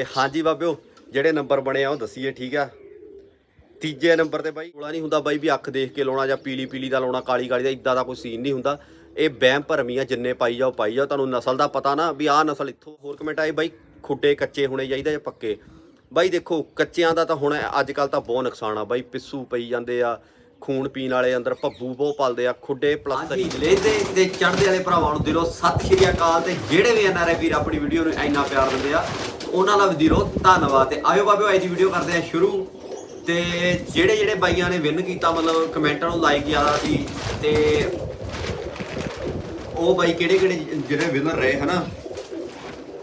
ਤੇ ਹਾਂਜੀ ਬਾਬਿਓ, ਜਿਹੜੇ ਨੰਬਰ ਬਣੇ ਆ ਉਹ ਦਸੀਏ, ਠੀਕ ਆ? ਤੀਜੇ ਨੰਬਰ ਤੇ ਬਾਈ ਕੋਲਾ ਨਹੀਂ ਹੁੰਦਾ ਬਾਈ ਵੀ ਅੱਖ ਦੇਖ ਕੇ ਲਾਉਣਾ ਜਾਂ ਪੀਲੀ ਪੀਲੀ ਦਾ ਲਾਉਣਾ, ਕਾਲੀ ਕਾਲੀ ਦਾ, ਇਦਾਂ ਦਾ ਕੋਈ ਸੀਨ ਨਹੀਂ ਹੁੰਦਾ। ਇਹ ਬਹਿਮ ਭਰਮੀ ਆ, ਜਿੰਨੇ ਪਾਈ ਜਾਓ ਪਾਈ ਜਾਓ। ਤੁਹਾਨੂੰ ਨਸਲ ਦਾ ਪਤਾ ਨਾ ਵੀ ਆਹ ਨਸਲ ਇੱਥੋਂ, ਹੋਰ ਕਮੈਂਟ ਆਏ, ਬਾਈ ਖੁੱਡੇ ਕੱਚੇ ਹੋਣੇ ਚਾਹੀਦੇ ਜਾਂ ਪੱਕੇ? ਬਾਈ ਦੇਖੋ, ਕੱਚਿਆਂ ਦਾ ਤਾਂ ਹੁਣ ਅੱਜ ਕੱਲ ਤਾਂ ਬਹੁਤ ਨੁਕਸਾਨ ਆ ਬਾਈ। ਪਿੱਸੂ ਪਈ ਜਾਂਦੇ ਆ, ਖੂਨ ਪੀਣ ਵਾਲੇ ਅੰਦਰ ਭੱਬੂ ਬਹੁਤ ਪਲਦੇ ਆ, ਖੁੱਡੇ ਪਲਸਤਰ। ਲੈਂਦੇ ਤੇ ਚੜ੍ਹਦੇ ਵਾਲੇ ਭਰਾਵਾਂ ਨੂੰ ਦਿਲੋਂ ਸਤਿ ਸ਼੍ਰੀ ਅਕਾਲ ਤੇ ਜਿਹੜੇ ਵੀ ਐਨਆਰਆਈ ਵੀਰ ਆਪਣੀ ਵੀਡੀਓ ਨੂੰ ਇੰਨਾ ਪਿਆਰ ਦਿੰਦੇ ਆ ਉਹਨਾਂ ਨਾਲ ਵੀ ਰਹੋ ਧੰਨਵਾਦ ਤੇ ਆਇਓ ਬਾਬਿਓ ਅੱਜ ਦੀ ਵੀਡੀਓ ਕਰਦੇ ਆ ਸ਼ੁਰੂ। ਤੇ ਜਿਹੜੇ ਜਿਹੜੇ ਬਾਈਆਂ ਨੇ ਵਿਨ ਕੀਤਾ, ਮਤਲਬ ਕਮੈਂਟਾਂ ਨੂੰ ਲਾਈਕ ਜ਼ਿਆਦਾ ਸੀ ਤੇ ਉਹ ਬਾਈ ਕਿਹੜੇ ਕਿਹੜੇ ਜਿਹੜੇ ਵਿਨਰ ਰਹੇ ਹਨਾ?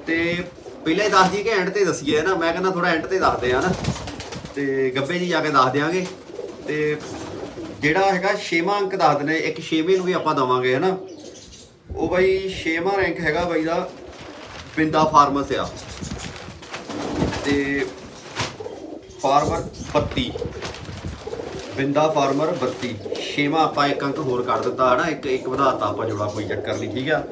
ਤੇ ਪਹਿਲਾਂ ਹੀ ਦੱਸ ਜੀ ਕਿ ਐਂਡ ਤੇ ਦਸੀਏ ਨਾ ਮੈਂ ਕਹਿੰਦਾ ਥੋੜਾ ਐਂਡ ਤੇ ਦੱਸਦੇ ਆ ਨਾ ਤੇ ਗੱਬੇ ਜੀ ਜਾ ਕੇ ਦੱਸ ਦਿਆਂਗੇ। ਤੇ ਜਿਹੜਾ ਹੈਗਾ ਛੇਵਾਂ ਅੰਕ ਦੱਸ ਦਿੰਦੇ, ਇੱਕ ਛੇਵੇਂ ਨੂੰ ਵੀ ਆਪਾਂ ਦਵਾਂਗੇ ਹਨਾ। ਉਹ ਬਾਈ ਛੇਵਾਂ ਰੈਂਕ ਹੈਗਾ ਬਾਈ ਦਾ ਬਿੰਦਾ ਫਾਰਮਸ ਆ। ਤੇ ਫਾਰਮਰ 32 ਬਿੰਦਾ ਫਾਰਮਰ 32 ਛੇਵਾਂ ਆਪਾਂ ਇੱਕ ਅੰਕ ਹੋਰ ਕਰ ਦਿੱਤਾ, ਹਨਾ? ਇੱਕ ਇੱਕ ਵਧਾਤਾ ਆਪਾਂ ਜੋੜਾ, ਕੋਈ ਚੱਕਰ ਨਹੀਂ, ਠੀਕ ਆ?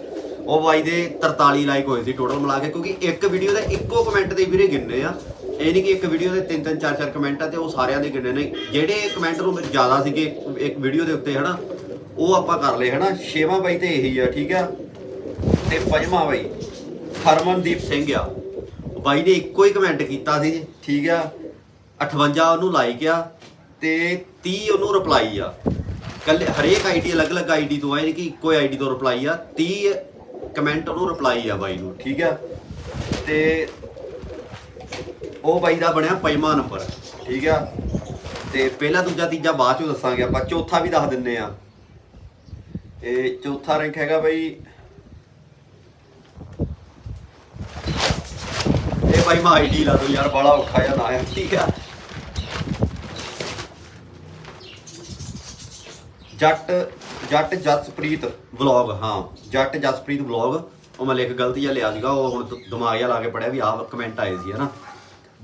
ਉਹ ਬਾਈ ਦੇ 43 ਲਾਈਕ ਹੋਏ ਸੀ ਟੋਟਲ ਮਿਲਾ ਕੇ, ਕਿਉਂਕਿ ਇੱਕ ਵੀਡੀਓ ਦੇ ਇੱਕੋ ਕਮੈਂਟ ਦੇ ਵੀਰੇ ਗਿਣਨੇ ਆ। ਇਹ ਨਹੀਂ ਕਿ ਇੱਕ ਵੀਡੀਓ ਦੇ ਤਿੰਨ ਤਿੰਨ, ਚਾਰ ਚਾਰ ਕਮੈਂਟ ਆ ਤੇ ਉਹ ਸਾਰਿਆਂ ਦੇ ਗਿਣਨੇ ਨੇ। ਜਿਹੜੇ ਕਮੈਂਟ ਨੂੰ ਜ਼ਿਆਦਾ ਸੀਗੇ ਇੱਕ- ਵੀਡੀਓ ਦੇ ਉੱਤੇ, ਹਨਾ? ਉਹ ਆਪਾਂ ਕਰ ਲਏ, ਹਨਾ? ਛੇਵਾਂ ਬਾਈ ਤੇ ਇਹੀ ਆ, ਠੀਕ ਆ? ਤੇ ਪੰਜਵਾਂ ਬਾਈ, ਹਰਮਨਦੀਪ ਸਿੰਘ ਆ। ਬਾਈ ਨੇ ਇੱਕੋ ਹੀ ਕਮੈਂਟ ਕੀਤਾ ਸੀ, ਠੀਕ ਆ 58 ਉਹਨੂੰ ਲਾਈਕ ਆ ਤੇ 30 ਉਹਨੂੰ ਰਿਪਲਾਈ ਆ। ਕੱਲੇ ਹਰੇਕ ਆਈਡੀ ਅਲੱਗ-ਅਲੱਗ ਆਈਡੀ ਤੋਂ ਆਏ ਨੇ ਕਿ ਇੱਕੋ ਆਈਡੀ ਤੋਂ ਰਿਪਲਾਈ ਆ 30 ਕਮੈਂਟ ਉਹਨੂੰ ਰਿਪਲਾਈ ਆ ਬਾਈ ਨੂੰ, ਠੀਕ ਆ। ਤੇ ਉਹ ਬਾਈ ਦਾ ਬਣਿਆ ਪੰਜਵਾਂ ਨੰਬਰ ਠੀਕ ਆ। ਤੇ ਪਹਿਲਾ, ਦੂਜਾ, ਤੀਜਾ ਬਾਅਦ ਚੋਂ ਦੱਸਾਂਗੇ ਆਪਾਂ, ਚੌਥਾ ਵੀ ਦੱਸ ਦਿੰਨੇ ਆ। ਇਹ ਚੌਥਾ ਰੈਂਕ ਹੈਗਾ ਬਾਈ ਇਹ ਮੈਂ ਮਾ ਆਈਡੀ ਲਾ ਦੋ ਯਾਰ ਬੜਾ ਔਖਾ ਜਿਹਾ ਨਾ ਆ ਠੀਕ ਆ ਜੱਟ ਜੱਟ ਜਸਪ੍ਰੀਤ ਵਲੌਗ, ਹਾਂ। ਜੱਟ ਜਸਪ੍ਰੀਤ ਵਲੌਗ, ਉਹ ਮੈਂ ਲਿਖ ਗਲਤੀ ਜਿਹਾ ਲਿਆ ਸੀਗਾ, ਉਹ ਹੁਣ ਦਿਮਾਗ ਜਿਹਾ ਲਾ ਕੇ ਪੜਿਆ ਵੀ ਆਹ ਕਮੈਂਟ ਆਏ ਸੀ, ਹਨਾ।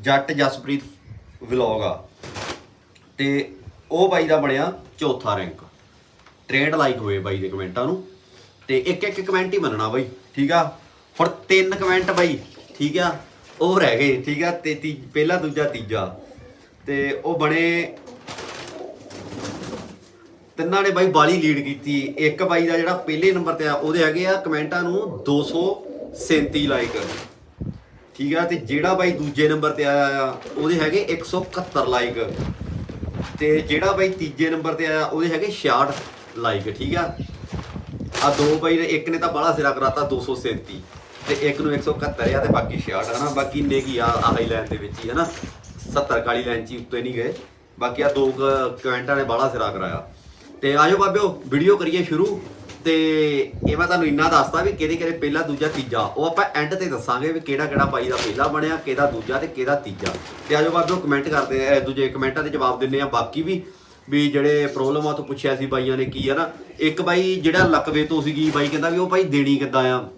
ਜੱਟ ਜਸਪ੍ਰੀਤ ਵਲੌਗ ਆ। ਤੇ ਉਹ ਬਾਈ ਦਾ ਬਣਿਆ ਚੌਥਾ ਰੈਂਕ 63 ਲਾਈਕ ਹੋਏ ਬਾਈ ਦੇ ਕਮੈਂਟਾਂ ਨੂੰ। ਤੇ ਇੱਕ ਇੱਕ ਕਮੈਂਟ ਹੀ ਮੰਨਣਾ ਬਾਈ, ਠੀਕ ਆ? ਹੁਣ ਤਿੰਨ ਕਮੈਂਟ ਬਾਈ, ਠੀਕ ਆ? ਉਹ ਰਹਿ ਗਏ, ਠੀਕ ਆ, ਤੇ ਤੀ- ਪਹਿਲਾ ਦੂਜਾ ਤੀਜਾ। ਤੇ ਉਹ ਬਣੇ ਤਿੰਨਾਂ ਨੇ ਬਾਈ ਬਾਲੀ ਲੀਡ ਕੀਤੀ। ਇੱਕ ਬਾਈ ਦਾ ਜਿਹੜਾ ਪਹਿਲੇ ਨੰਬਰ ਤੇ ਆ, ਉਹਦੇ ਹੈਗੇ ਆ ਕਮੈਂਟਾਂ ਨੂੰ 237 ਲਾਈਕ ਠੀਕ ਆ, ਤੇ ਜਿਹੜਾ ਬਾਈ ਦੂਜੇ ਨੰਬਰ ਤੇ ਆਇਆ ਆ, ਉਹਦੇ ਹੈਗੇ 171 ਲਾਈਕ ਤੇ ਜਿਹੜਾ ਬਾਈ ਤੀਜੇ ਨੰਬਰ ਤੇ ਆਇਆ, ਉਹਦੇ ਹੈਗੇ 66 ਲਾਈਕ ਠੀਕ ਆ? ਆ ਦੋ ਬਾਈ ਨੇ, ਇੱਕ ਨੇ ਤਾਂ ਬਾਹਲਾ ਸਿਰਾ ਕਰਾਤਾ 237 ਤੇ ਇੱਕ ਨੂੰ 171 ਆ ਤੇ ਬਾਕੀ 66 ਹਨਾ ਬਾਕੀ ਨੇ ਕੀ ਆ, ਆਹੀ ਲਾਈਨ ਦੇ ਵਿੱਚ ਹੀ ਹਨਾ 70 ਕਾਲੀ ਲਾਈਨ ਚ ਹੀ ਉੱਤੇ ਨਹੀਂ ਗਏ। ਬਾਕੀ ਆ ਦੋ ਕੁ ਕਮੈਂਟਾਂ ਨੇ ਬਾਹਲਾ ਸਿਰਾ ਕਰਾਇਆ। ਤੇ ਆਜੋ ਬਾਬਿਓ ਵੀਡੀਓ ਕਰੀਏ ਸ਼ੁਰੂ। ਤੇ ਇਹ ਮੈਂ ਤੁਹਾਨੂੰ ਇੰਨਾ ਦੱਸਦਾ ਵੀ ਕਿਹਦੇ ਕਿਹਦੇ ਪਹਿਲਾ ਦੂਜਾ ਤੀਜਾ। ਉਹ ਆਪਾਂ ਐਂਡ ਤੇ ਦੱਸਾਂਗੇ ਵੀ ਕਿਹੜਾ ਕਿਹੜਾ ਬਾਈ ਦਾ ਪਹਿਲਾ ਬਣਿਆ, ਕਿਹਦਾ ਦੂਜਾ ਤੇ ਕਿਹਦਾ ਤੀਜਾ। ਤੇ ਆਜੋ ਬਾਬਿਓ ਕਮੈਂਟ ਕਰਦੇ ਦੂਜੇ ਕਮੈਂਟਾਂ ਦੇ ਜਵਾਬ ਦਿੰਨੇ ਆ ਬਾਕੀ ਵੀ ਵੀ ਜਿਹੜੇ ਪ੍ਰੋਬਲਮ ਆ ਤੋਂ ਪੁੱਛਿਆ ਸੀ ਬਾਈਆਂ ਨੇ ਕੀ ਆ ਨਾ। ਇੱਕ ਬਾਈ ਜਿਹੜਾ ਲਕਵੇ ਤੋਂ ਸੀਗੀ, ਬਾਈ ਕਹਿੰਦਾ ਵੀ ਉਹ ਬਾਈ ਦੇਣੀ ਕਿੱਦਾਂ ਆ?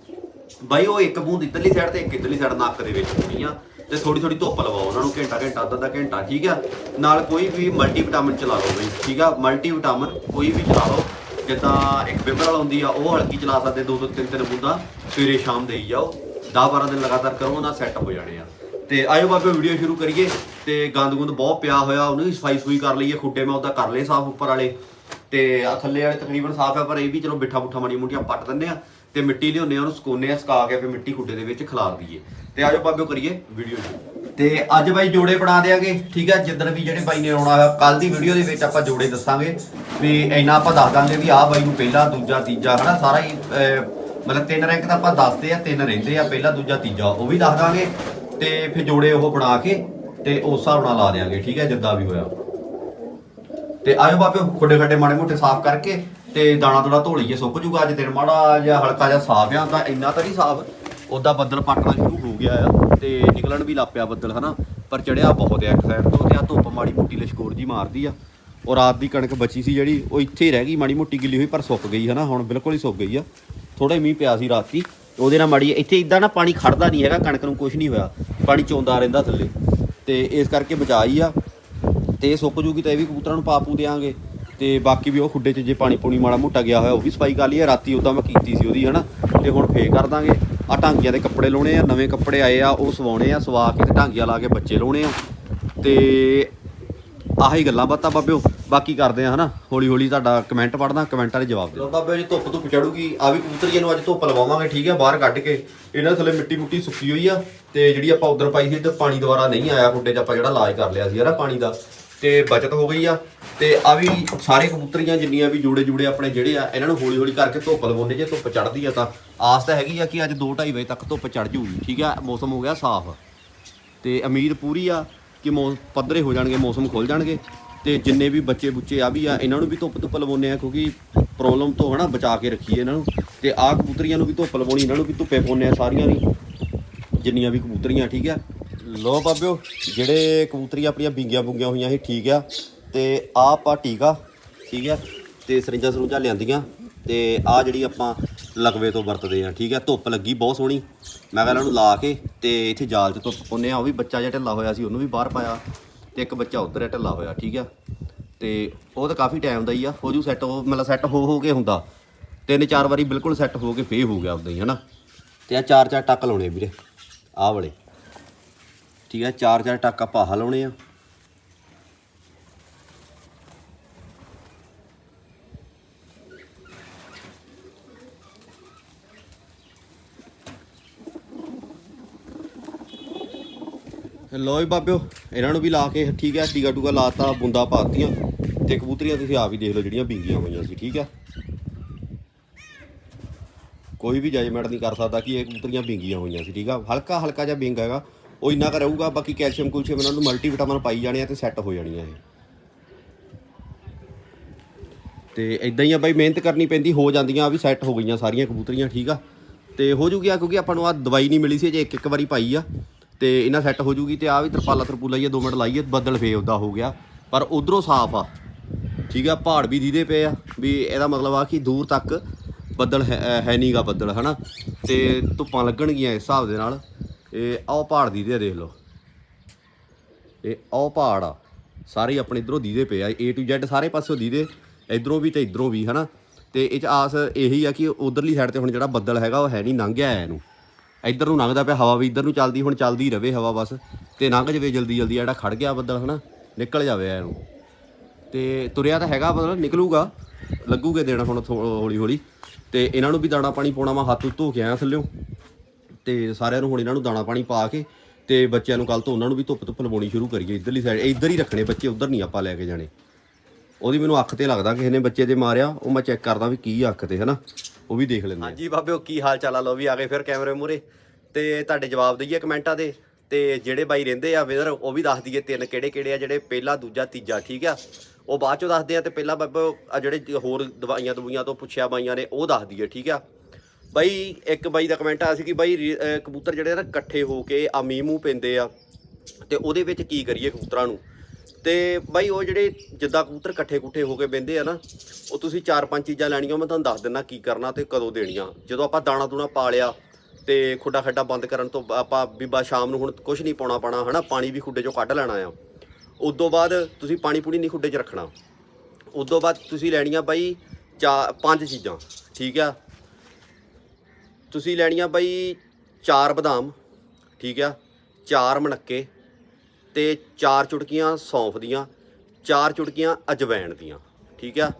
ਬਾਈ, ਉਹ ਇੱਕ ਬੂੰਦ ਇੱਧਰਲੀ ਸਾਈਡ ਤੇ ਇੱਕ ਇੱਧਰਲੀ ਸਾਈਡ ਨੱਕ ਦੇ ਵਿੱਚ ਹੋਣੀ ਆ। ਤੇ ਥੋੜੀ ਥੋੜੀ ਧੁੱਪ ਲਵਾਓ ਉਹਨਾਂ ਨੂੰ, ਘੰਟਾ ਘੰਟਾ, ਅੱਧਾ ਅੱਧਾ ਘੰਟਾ, ਠੀਕ ਆ? ਨਾਲ ਕੋਈ ਵੀ ਮਲਟੀ ਵਿਟਾਮਿਨ ਚਲਾ ਲਓ ਬਈ, ਠੀਕ ਆ? ਮਲਟੀ ਵਿਟਾਮਿਨ ਕੋਈ ਵੀ ਚਲਾ ਲਓ, ਜਿੱਦਾਂ ਇੱਕ ਬਿਬਰ ਵਾਲਾ ਹੁੰਦੀ ਆ, ਉਹ ਹਲਕੀ ਚਲਾ ਸਕਦੇ, ਦੋ ਦੋ ਤਿੰਨ ਤਿੰਨ ਬੂੰਦਾਂ, ਸਵੇਰੇ ਸ਼ਾਮ ਦੇਈ ਜਾਓ। 10 12 ਦਿਨ ਲਗਾਤਾਰ ਕਰੋ, ਉਹਨਾਂ ਸੈੱਟ ਹੋ ਜਾਣੇ ਆ। ਤੇ ਆਇਓ ਬਾਬੇ ਵੀਡੀਓ ਸ਼ੁਰੂ ਕਰੀਏ। ਤੇ ਗੰਦ ਗੁੰਦ ਬਹੁਤ ਪਿਆ ਹੋਇਆ, ਉਹਨੂੰ ਵੀ ਸਫ਼ਾਈ ਸਫੂਈ ਕਰ ਲਈਏ, ਖੁੱਡੇ ਮੈਂ ਉਹਦਾ ਕਰ ਲਏ ਸਾਫ਼ ਉੱਪਰ ਵਾਲੇ। ਤੇ ਆ ਥੱਲੇ ਵਾਲੇ ਤਕਰੀਬਨ ਸਾਫ਼ ਆ, ਪਰ ਇਹ ਵੀ ਚਲੋ ਬਿੱਠਾ ਬੁੱਠਾ ਮਾੜੀ ਮੋਟੀਆਂ ਪੱਟ ਦਿੰਦੇ ਆ। ਤੇ ਮਿੱਟੀ ਲਿਆਉਂਦੇ ਆ, ਉਹਨੂੰ ਸੁਕਾਉਂਦੇ ਆ, ਸੁਕਾ ਕੇ ਫਿਰ ਮਿੱਟੀ ਖੁੱਡੇ ਦੇ ਵਿੱਚ ਖਿਲਾਰ ਦਈਏ। ਤੇ ਆਜੋ ਬਾਬਿਓ ਕਰੀਏ ਵੀਡੀਓ ਸ਼ੁਰੂ ਤੇ ਅੱਜ ਬਾਈ ਜੋੜੇ ਬਣਾ ਦੇਾਂਗੇ ਠੀਕ ਆ? ਜਿੱਦਣ ਵੀ ਜਿਹੜੇ ਬਾਈ ਨੇ ਆਉਣਾ ਹੋਇਆ ਕੱਲ ਦੀ ਵੀਡੀਓ ਦੇ ਵਿੱਚ ਆਪਾਂ ਜੋੜੇ ਦੱਸਾਂਗੇ। ਵੀ ਇੰਨਾ ਆਪਾਂ ਦੱਸ ਦਾਂਗੇ ਵੀ ਆਹ ਬਾਈ ਨੂੰ ਪਹਿਲਾ, ਦੂਜਾ, ਤੀਜਾ, ਹਨਾ? ਸਾਰਾ ਹੀ ਮਤਲਬ ਤਿੰਨ ਰੈਂਕ ਤਾਂ ਆਪਾਂ ਦੱਸਦੇ ਆ, ਤਿੰਨ ਰਹਿੰਦੇ ਆ, ਪਹਿਲਾ, ਦੂਜਾ, ਤੀਜਾ, ਉਹ ਵੀ ਦੱਸ ਦਾਂਗੇ। ਤੇ ਫਿਰ ਜੋੜੇ ਉਹ ਬਣਾ ਕੇ ਤੇ ਉਸ ਹਿਸਾਬ ਨਾਲ ਲਾ ਦੇਾਂਗੇ ਠੀਕ ਹੈ ਜਿੱਦਾਂ ਵੀ ਹੋਇਆ। ਤੇ ਆਇਓ ਬਾਬਿਓ ਖੋਡੇ ਖੱਡੇ ਮਾੜੇ ਮੋਟੇ ਸਾਫ਼ ਕਰਕੇ ਤੇ ਦਾਣਾ ਦੂਣਾ ਧੋ ਲਈਏ, ਸੁੱਕ ਜੂਗਾ ਅੱਜ ਦਿਨ ਮਾੜਾ ਜਿਹਾ ਹਲਕਾ ਜਿਹਾ ਸਾਫ਼ ਆ, ਤਾਂ ਇੰਨਾ ਤਾਂ ਨਹੀਂ ਸਾਫ਼। ਉਹਦਾ ਬੱਦਲ ਪੱਟਣਾ ਸ਼ੁਰੂ ਹੋ ਗਿਆ ਆ ਤੇ ਨਿਕਲਣ ਵੀ ਲੱਪਿਆ ਬੱਦਲ, ਹਨਾ? ਪਰ ਚੜਿਆ ਬਹੁਤ ਆ ਇੱਕ ਸਾਈਡ ਤੋਂ ਤੇ ਆ ਧੁੱਪ ਮਾੜੀ ਮੋਟੀ ਲਸ਼ਕੋਰ ਜੀ ਮਾਰਦੀ ਆ। ਔਰ ਰਾਤ ਦੀ ਕਣਕ ਬਚੀ ਸੀ ਜਿਹੜੀ, ਉਹ ਇੱਥੇ ਹੀ ਰਹਿ ਗਈ, ਮਾੜੀ ਮੋਟੀ ਗਿੱਲੀ ਹੋਈ, ਪਰ ਸੁੱਕ ਗਈ, ਹਨਾ? ਹੁਣ ਬਿਲਕੁਲ ਹੀ ਸੁੱਕ ਗਈ ਆ। ਥੋੜਾ ਮੀਂਹ ਪਿਆ ਸੀ ਰਾਤੀ ਉਹਦੇ ਨਾਲ ਮਾੜੀ ਇੱਥੇ ਇਦਾਂ ਨਾ ਪਾਣੀ ਖੜਦਾ ਨਹੀਂ ਹੈਗਾ, ਕਣਕ ਨੂੰ ਕੁਝ ਨਹੀਂ ਹੋਇਆ। ਪਾਣੀ ਚੋਂਦਾ ਰਹਿੰਦਾ ਥੱਲੇ। ਤੇ ਇਸ ਕਰਕੇ ਬਚਾਈ ਆ। ਤੇ ਇਹ ਸੁੱਕ ਜੂਗੀ ਤਾਂ ਇਹ ਵੀ ਕਬੂਤਰਾਂ ਨੂੰ ਪਾਪੂ ਦੇਾਂਗੇ ਤੇ ਬਾਕੀ ਵੀ ਉਹ ਖੁੱਡੇ 'ਚ ਜੇ ਪਾਣੀ ਪੂਣੀ ਮਾੜਾ ਮੋਟਾ ਗਿਆ ਹੋਇਆ, ਉਹ ਵੀ ਸਫ਼ਾਈ ਕਰ ਲਈ ਰਾਤੀ ਉਦਾਂ ਮੈਂ ਕੀਤੀ ਸੀ ਉਹਦੀ, ਹਨਾ? ਤੇ ਹੁਣ ਫੇਰ ਕਰ ਦਾਂਗੇ। ਆ ਢਾਂਗੀਆਂ ਦੇ ਕੱਪੜੇ ਲਾਉਣੇ ਆ, ਨਵੇਂ ਕੱਪੜੇ ਆਏ ਆ, ਉਹ ਸਵਾਉਣੇ ਆ, ਸਵਾ ਕੇ ਤੇ ਢਾਂਗੀਆਂ ਲਾ ਕੇ ਬੱਚੇ ਲਾਉਣੇ ਆ। ਤੇ ਆਹੀ ਗੱਲਾਂ ਬਾਤਾਂ ਬਾਬਿਓ। ਬਾਕੀ ਕਰਦੇ ਆ, ਹਨਾ? ਹੌਲੀ ਹੌਲੀ ਤੁਹਾਡਾ ਕਮੈਂਟ ਪੜਨਾ ਕਮੈਂਟਾਂ ਦੇ ਜਵਾਬ ਦੇ ਬਾਬਿਓ ਜੀ, ਧੁੱਪ ਧੁੱਪ ਚੜੂਗੀ ਆ ਵੀ ਕਬੂਤਰੀਆਂ ਨੂੰ ਅੱਜ ਧੁੱਪ ਲਵਾਵਾਂਗੇ, ਠੀਕ ਆ, ਬਾਹਰ ਕੱਢ ਕੇ। ਇਹਨਾਂ ਥੱਲੇ ਮਿੱਟੀ ਮੁੱਟੀ ਸੁੱਕੀ ਹੋਈ ਆ ਤੇ ਜਿਹੜੀ ਆਪਾਂ ਉਧਰ ਪਾਈ ਸੀ ਤੇ ਪਾਣੀ ਦੁਬਾਰਾ ਨਹੀਂ ਆਇਆ ਖੁੱਡੇ 'ਚ, ਆਪਾਂ ਜਿਹੜਾ ਇਲਾਜ ਕਰ ਲਿਆ ਸੀ ਯਾਰ ਪਾਣੀ ਦਾ। ਤੇ ਬਚਤ ਹੋ ਗਈ ਆ। ਤੇ ਆ ਵੀ ਸਾਰੇ ਕਬੂਤਰੀਆਂ ਜਿੰਨੀਆਂ ਵੀ ਜੋੜੇ ਜੋੜੇ ਆਪਣੇ ਜਿਹੜੇ ਆ, ਇਹਨਾਂ ਨੂੰ ਹੌਲੀ ਹੌਲੀ ਕਰਕੇ ਧੁੱਪ ਲਵਾਉਣੇ ਜੇ ਧੁੱਪ ਚੜਦੀ ਆ ਤਾਂ ਆਸ ਤਾਂ ਹੈਗੀ ਆ ਕਿ ਅੱਜ 2:30 ਵਜੇ ਤੱਕ ਧੁੱਪ ਚੜ ਜੂਗੀ, ਠੀਕ ਆ? ਮੌਸਮ ਹੋ ਗਿਆ ਸਾਫ਼। ਤੇ ਉਮੀਦ ਪੂਰੀ ਆ ਕਿ ਮੌ ਪੱਧਰੇ ਹੋ ਜਾਣਗੇ, ਮੌਸਮ ਖੁੱਲ ਜਾਣਗੇ। ਤੇ ਜਿੰਨੇ ਵੀ ਬੱਚੇ ਬੁੱਚੇ ਆ ਵੀ ਆ, ਇਹਨਾਂ ਨੂੰ ਵੀ ਧੁੱਪ ਧੁੱਪ ਲਵਾਉਣੇ ਆ, ਕਿਉਂਕਿ ਪ੍ਰੋਬਲਮ ਤੋਂ ਹਨਾ ਬਚਾ ਕੇ ਰੱਖੀਏ ਇਹਨਾਂ ਨੂੰ। ਤੇ ਆਹ ਕਬੂਤਰੀਆਂ ਨੂੰ ਵੀ ਧੁੱਪ ਲਵਾਉਣੀ, ਇਹਨਾਂ ਨੂੰ ਵੀ ਧੁੱਪੇ ਪਾਉਣੇ ਆ ਸਾਰੀਆਂ ਨੂੰ ਜਿੰਨੀਆਂ ਵੀ ਕਬੂਤਰੀਆਂ, ਠੀਕ ਆ? ਲੋ ਬਾਬਿਓ, ਜਿਹੜੇ ਕਬੂਤਰੀਆਂ ਆਪਣੀਆਂ ਬਿੰਗੀਆਂ ਬੁੰਗੀਆਂ ਹੋਈਆਂ ਸੀ ਠੀਕ ਆ। ਤੇ ਆਹ ਆਪਾਂ ਟੀਕਾ, ਠੀਕ ਹੈ, ਤੇ ਸਰਿੰਜਾਂ ਸਰੂੰਜਾਂ ਲਿਆਂਦੀਆਂ ਤੇ ਆ ਜਿਹੜੀ ਆਪਾਂ ਲਗਵੇ ਤੋਂ ਵਰਤਦੇ ਆ ਠੀਕ ਹੈ, ਧੁੱਪ ਲੱਗੀ ਬਹੁਤ ਸੋਹਣੀ, ਮੈਂ ਕਹਿੰਦਾ ਉਹਨੂੰ ਲਾ ਕੇ ਤੇ ਇੱਥੇ ਜਾਲ 'ਚ ਧੁੱਪ ਪਾਉਂਦੇ ਆ ਉਹ ਵੀ ਬੱਚਾ ਜਿਹਾ ਢਿੱਲਾ ਹੋਇਆ ਸੀ, ਉਹਨੂੰ ਵੀ ਬਾਹਰ ਪਾਇਆ ਤੇ ਇੱਕ ਬੱਚਾ ਉੱਧਰ ਹੈ ਢਿੱਲਾ ਹੋਇਆ, ਠੀਕ ਆ ਤੇ ਉਹ ਤਾਂ ਕਾਫੀ ਟਾਈਮ ਦਾ ਹੀ ਆ, ਹੋ ਜੂ ਸੈੱਟ ਉਹ ਮਤਲਬ ਸੈੱਟ ਹੋ ਹੋ ਕੇ ਹੁੰਦਾ, ਤਿੰਨ ਚਾਰ ਵਾਰੀ ਬਿਲਕੁਲ ਸੈੱਟ ਹੋ ਕੇ ਫੇ ਹੋ ਗਿਆ ਉਦਾਂ ਹੀ, ਹਨਾ? ਤੇ ਆ ਚਾਰ ਚਾਰ ਟੱਕ ਲਾਉਣੇ ਵੀਰੇ, ਆਹ ਵਾਲੇ, ਠੀਕ ਆ ਚਾਰ ਚਾਰ ਟੱਕ ਆਪਾਂ ਆਹ ਲਾਉਣੇ ਆ। ਲੋ ਜੀ ਬਾਬਿਓ, ਇਹਨਾਂ ਨੂੰ ਵੀ ਲਾ ਕੇ ਠੀਕ ਹੈ, ਟੀਕਾ ਟੂਕਾ ਲਾਤਾ, ਬੁੰਦਾ ਪਾਤੀਆਂ ਤੇ ਕਬੂਤਰੀਆਂ ਤੁਸੀਂ ਆਪ ਹੀ ਦੇਖ ਲਓ ਜਿਹੜੀਆਂ ਬਿੰਗੀਆਂ ਹੋਈਆਂ ਸੀ, ਠੀਕ ਹੈ? ਕੋਈ ਵੀ ਜਜਮੈਂਟ ਨਹੀਂ ਕਰ ਸਕਦਾ ਕਿ ਇਹ ਕਬੂਤਰੀਆਂ ਬਿੰਗੀਆਂ ਹੋਈਆਂ ਸੀ, ਠੀਕ ਆ? ਹਲਕਾ ਹਲਕਾ ਜਿਹਾ ਬਿੰਗ ਹੈਗਾ, ਉਹ ਇੰਨਾ ਕੁ ਰਹੂਗਾ, ਬਾਕੀ ਕੈਲਸ਼ੀਅਮ ਕੁਲਸ਼ੀਅਮ ਇਹਨਾਂ ਨੂੰ ਮਲਟੀਵਿਟਾਮਿਨ ਪਾਈ ਜਾਣੇ ਆ ਤੇ ਸੈੱਟ ਹੋ ਜਾਣੀਆਂ ਇਹ। ਤੇ ਇਦਾਂ ਹੀ ਆ ਬਾਈ, ਮਿਹਨਤ ਕਰਨੀ ਪੈਂਦੀ, ਹੋ ਜਾਂਦੀਆਂ ਆ ਵੀ ਸੈੱਟ ਹੋ ਗਈਆਂ ਸਾਰੀਆਂ ਕਬੂਤਰੀਆਂ, ਠੀਕ ਆ? ਤੇ ਹੋ ਜੂਗੀ ਆ, ਕਿਉਂਕਿ ਆਪਾਂ ਨੂੰ ਆ ਦਵਾਈ ਨਹੀਂ ਮਿਲੀ ਸੀ ਜੇ ਇੱਕ ਇੱਕ ਵਾਰੀ ਪਾਈ ਆ। ਤੇ ਇਹਨਾਂ ਸੈੱਟ ਹੋ ਜੂਗੀ ਤੇ ਆ ਵੀ ਤਰਪਾਲਾ ਤਰਪੂਲਾ ਹੀ ਆ 2 ਮਿੰਟ ਲਾਈਏ, ਬੱਦਲ ਫੇ ਉਦਾਂ ਹੋ ਗਿਆ। ਪਰ ਉਧਰੋਂ ਸਾਫ਼ ਆ। ਠੀਕ ਆ, ਪਹਾੜ ਵੀ ਦੀਦੇ ਪਏ ਆ, ਵੀ ਇਹਦਾ ਮਤਲਬ ਆ ਕਿ ਦੂਰ ਤੱਕ ਬੱਦਲ ਹੈ ਹੈ ਨਹੀਂਗਾ ਬੱਦਲ, ਹਨਾ? ਤੇ ਧੁੱਪਾਂ ਲੱਗਣਗੀਆਂ ਇਸ ਹਿਸਾਬ ਦੇ ਨਾਲ। ਇਹ ਆਹ ਪਹਾੜ ਦੀਦੇ ਆ, ਦੇਖ ਲਓ। ਇਹ ਆਹ ਪਹਾੜ ਆ, ਸਾਰੇ ਆਪਣੇ ਇਧਰੋਂ ਦੀਦੇ ਪਏ ਆ, A to Z ਸਾਰੇ ਪਾਸਿਓਂ ਦੀਦੇ, ਇਧਰੋਂ ਵੀ ਤੇ ਇਧਰੋਂ ਵੀ, ਹਨਾ? ਤੇ ਇਹ ਚ ਆਸ ਇਹੀ ਆ ਕਿ ਉਧਰਲੀ ਸਾਈਡ ਤੇ ਹੁਣ ਜਿਹੜਾ ਬੱਦਲ ਹੈਗਾ, ਉਹ ਹੈ ਨਹੀਂ ਲੰਘਿਆ ਇਹਨੂੰ। ਇੱਧਰ ਨੂੰ ਲੰਘਦਾ ਪਿਆ, ਹਵਾ ਵੀ ਇੱਧਰ ਨੂੰ ਚੱਲਦੀ, ਹੁਣ ਚੱਲਦੀ ਰਵੇ ਹਵਾ ਬਸ। ਤੇ ਲੰਘ ਜਵੇ ਜਲਦੀ ਜਲਦੀ, ਜਿਹੜਾ ਖੜ ਗਿਆ ਬੱਦਲ ਹਨਾ, ਨਿਕਲ ਜਾਵੇ ਇਹਨੂੰ ਤੇ ਤੁਰਿਆ ਤਾਂ ਹੈਗਾ, ਮਤਲਬ ਨਿਕਲੂਗਾ, ਲੱਗੂਗੇ ਦੇਣਾ ਹੁਣ ਹੌਲੀ ਹੌਲੀ ਤੇ ਇਹਨਾਂ ਨੂੰ ਵੀ ਦਾਣਾ ਪਾਣੀ ਪਾਉਣਾ, ਮੈਂ ਹੱਥ ਧੋ ਕੇ ਆਇਆ ਥੱਲਿਓ। ਤੇ ਸਾਰਿਆਂ ਨੂੰ ਹੁਣ ਇਹਨਾਂ ਨੂੰ ਦਾਣਾ ਪਾਣੀ ਪਾ ਕੇ, ਤੇ ਬੱਚਿਆਂ ਨੂੰ ਕੱਲ ਤੋਂ ਉਹਨਾਂ ਨੂੰ ਵੀ ਧੁੱਪ ਧੁੱਪ ਲਵਾਉਣੀ ਸ਼ੁਰੂ ਕਰੀਏ ਇੱਧਰਲੀ ਸਾਈਡ ਇੱਧਰ ਹੀ ਰੱਖਣੇ ਬੱਚੇ, ਉੱਧਰ ਨਹੀਂ ਆਪਾਂ ਲੈ ਕੇ ਜਾਣੇ। ਉਹਦੀ ਮੈਨੂੰ ਅੱਖ ਤੇ ਲੱਗਦਾ ਕਿਸੇ ਨੇ ਬੱਚੇ ਦੇ ਮਾਰਿਆ, ਉਹ ਮੈਂ ਚੈੱਕ ਕਰਦਾ ਵੀ ਕੀ ਅੱਖ ਤੇ, ਹਨਾ। ਉਹ ਵੀ ਦੇਖ ਲੈਂਦੇ ਹਾਂਜੀ ਬਾਬਿਓ ਕੀ ਹਾਲ ਚਾਲ ਆ? ਲੋ ਵੀ ਆ ਗਏ ਫਿਰ ਕੈਮਰੇ ਮੂਰੇ ਤੇ ਤੁਹਾਡੇ ਜਵਾਬ ਦਈਏ ਕਮੈਂਟਾਂ ਦੇ। ਤੇ ਜਿਹੜੇ ਬਾਈ ਰਹਿੰਦੇ ਆ ਵਿਦਰ ਉਹ ਵੀ ਦੱਸ ਦਈਏ ਤਿੰਨ ਕਿਹੜੇ ਕਿਹੜੇ ਆ, ਜਿਹੜੇ ਪਹਿਲਾ, ਦੂਜਾ, ਤੀਜਾ, ਠੀਕ ਆ? ਉਹ ਬਾਅਦ ਚੋਂ ਦੱਸਦੇ ਆ ਤੇ ਪਹਿਲਾਂ ਬਾਬਿਓ ਆ ਜਿਹੜੇ ਹੋਰ ਦਵਾਈਆਂ ਦਵਾਈਆਂ ਤੋਂ ਪੁੱਛਿਆ ਬਾਈਆਂ ਨੇ, ਉਹ ਦੱਸ ਦਈਏ, ਠੀਕ ਆ? ਬਾਈ, ਇੱਕ ਬਾਈ ਦਾ ਕਮੈਂਟ ਆਇਆ ਸੀ ਕਿ ਬਾਈ ਕਬੂਤਰ ਜਿਹੜੇ ਨਾ ਇਕੱਠੇ ਹੋ ਕੇ ਆ ਮੀਂਹ ਮੂੰਹ ਪੈਂਦੇ ਆ। ਤੇ ਉਹਦੇ ਵਿੱਚ ਕੀ ਕਰੀਏ ਕਬੂਤਰਾਂ ਨੂੰ? ਤੇ ਬਾਈ ਉਹ ਜਿਹੜੇ ਜਿੱਦਾਂ ਕਬੂਤਰ ਇਕੱਠੇ ਕੁੱਠੇ ਹੋ ਕੇ ਬਹਿੰਦੇ ਆ ਨਾ, ਉਹ ਤੁਸੀਂ ਚਾਰ ਪੰਜ ਚੀਜ਼ਾਂ ਲੈਣੀਆਂ, ਮੈਂ ਤੁਹਾਨੂੰ ਦੱਸ ਦਿੰਦਾ ਕੀ ਕਰਨਾ ਤੇ ਕਦੋਂ ਦੇਣੀਆਂ। ਜਦੋਂ ਆਪਾਂ ਦਾਣਾ ਦੂਣਾ ਪਾ ਲਿਆ ਤੇ ਖੁੱਡਾ ਖੱਡਾ ਬੰਦ ਕਰਨ ਤੋਂ ਆਪਾਂ ਬੀਬਾ ਸ਼ਾਮ ਨੂੰ ਹੁਣ ਕੁਝ ਨਹੀਂ ਪਾਉਣਾ ਪਾਣਾ ਹਨਾ, ਪਾਣੀ ਵੀ ਖੁੱਡੇ ਚੋਂ ਕੱਢ ਲੈਣਾ ਆ। ਉਸ ਤੋਂ ਬਾਅਦ ਤੁਸੀਂ ਪਾਣੀ ਪੂਣੀ ਨਹੀਂ ਖੁੱਡੇ 'ਚ ਰੱਖਣਾ। ਉਸ ਤੋਂ ਬਾਅਦ ਤੁਸੀਂ ਲੈਣੀਆਂ ਬਾਈ ਚਾ ਪੰਜ ਚੀਜ਼ਾਂ, ਠੀਕ ਆ? ਤੁਸੀਂ ਲੈਣੀਆਂ ਬਾਈ ਚਾਰ ਬਦਾਮ, ਠੀਕ ਆ? ਚਾਰ ਮਣੱਕੇ ਤੇ ਚਾਰ ਚੁਟਕੀਆਂ ਸੌਂਫ ਦੀਆਂ, ਚਾਰ ਚੁਟਕੀਆਂ ਅਜਵੈਣ ਦੀਆਂ, ਠੀਕ ਆ?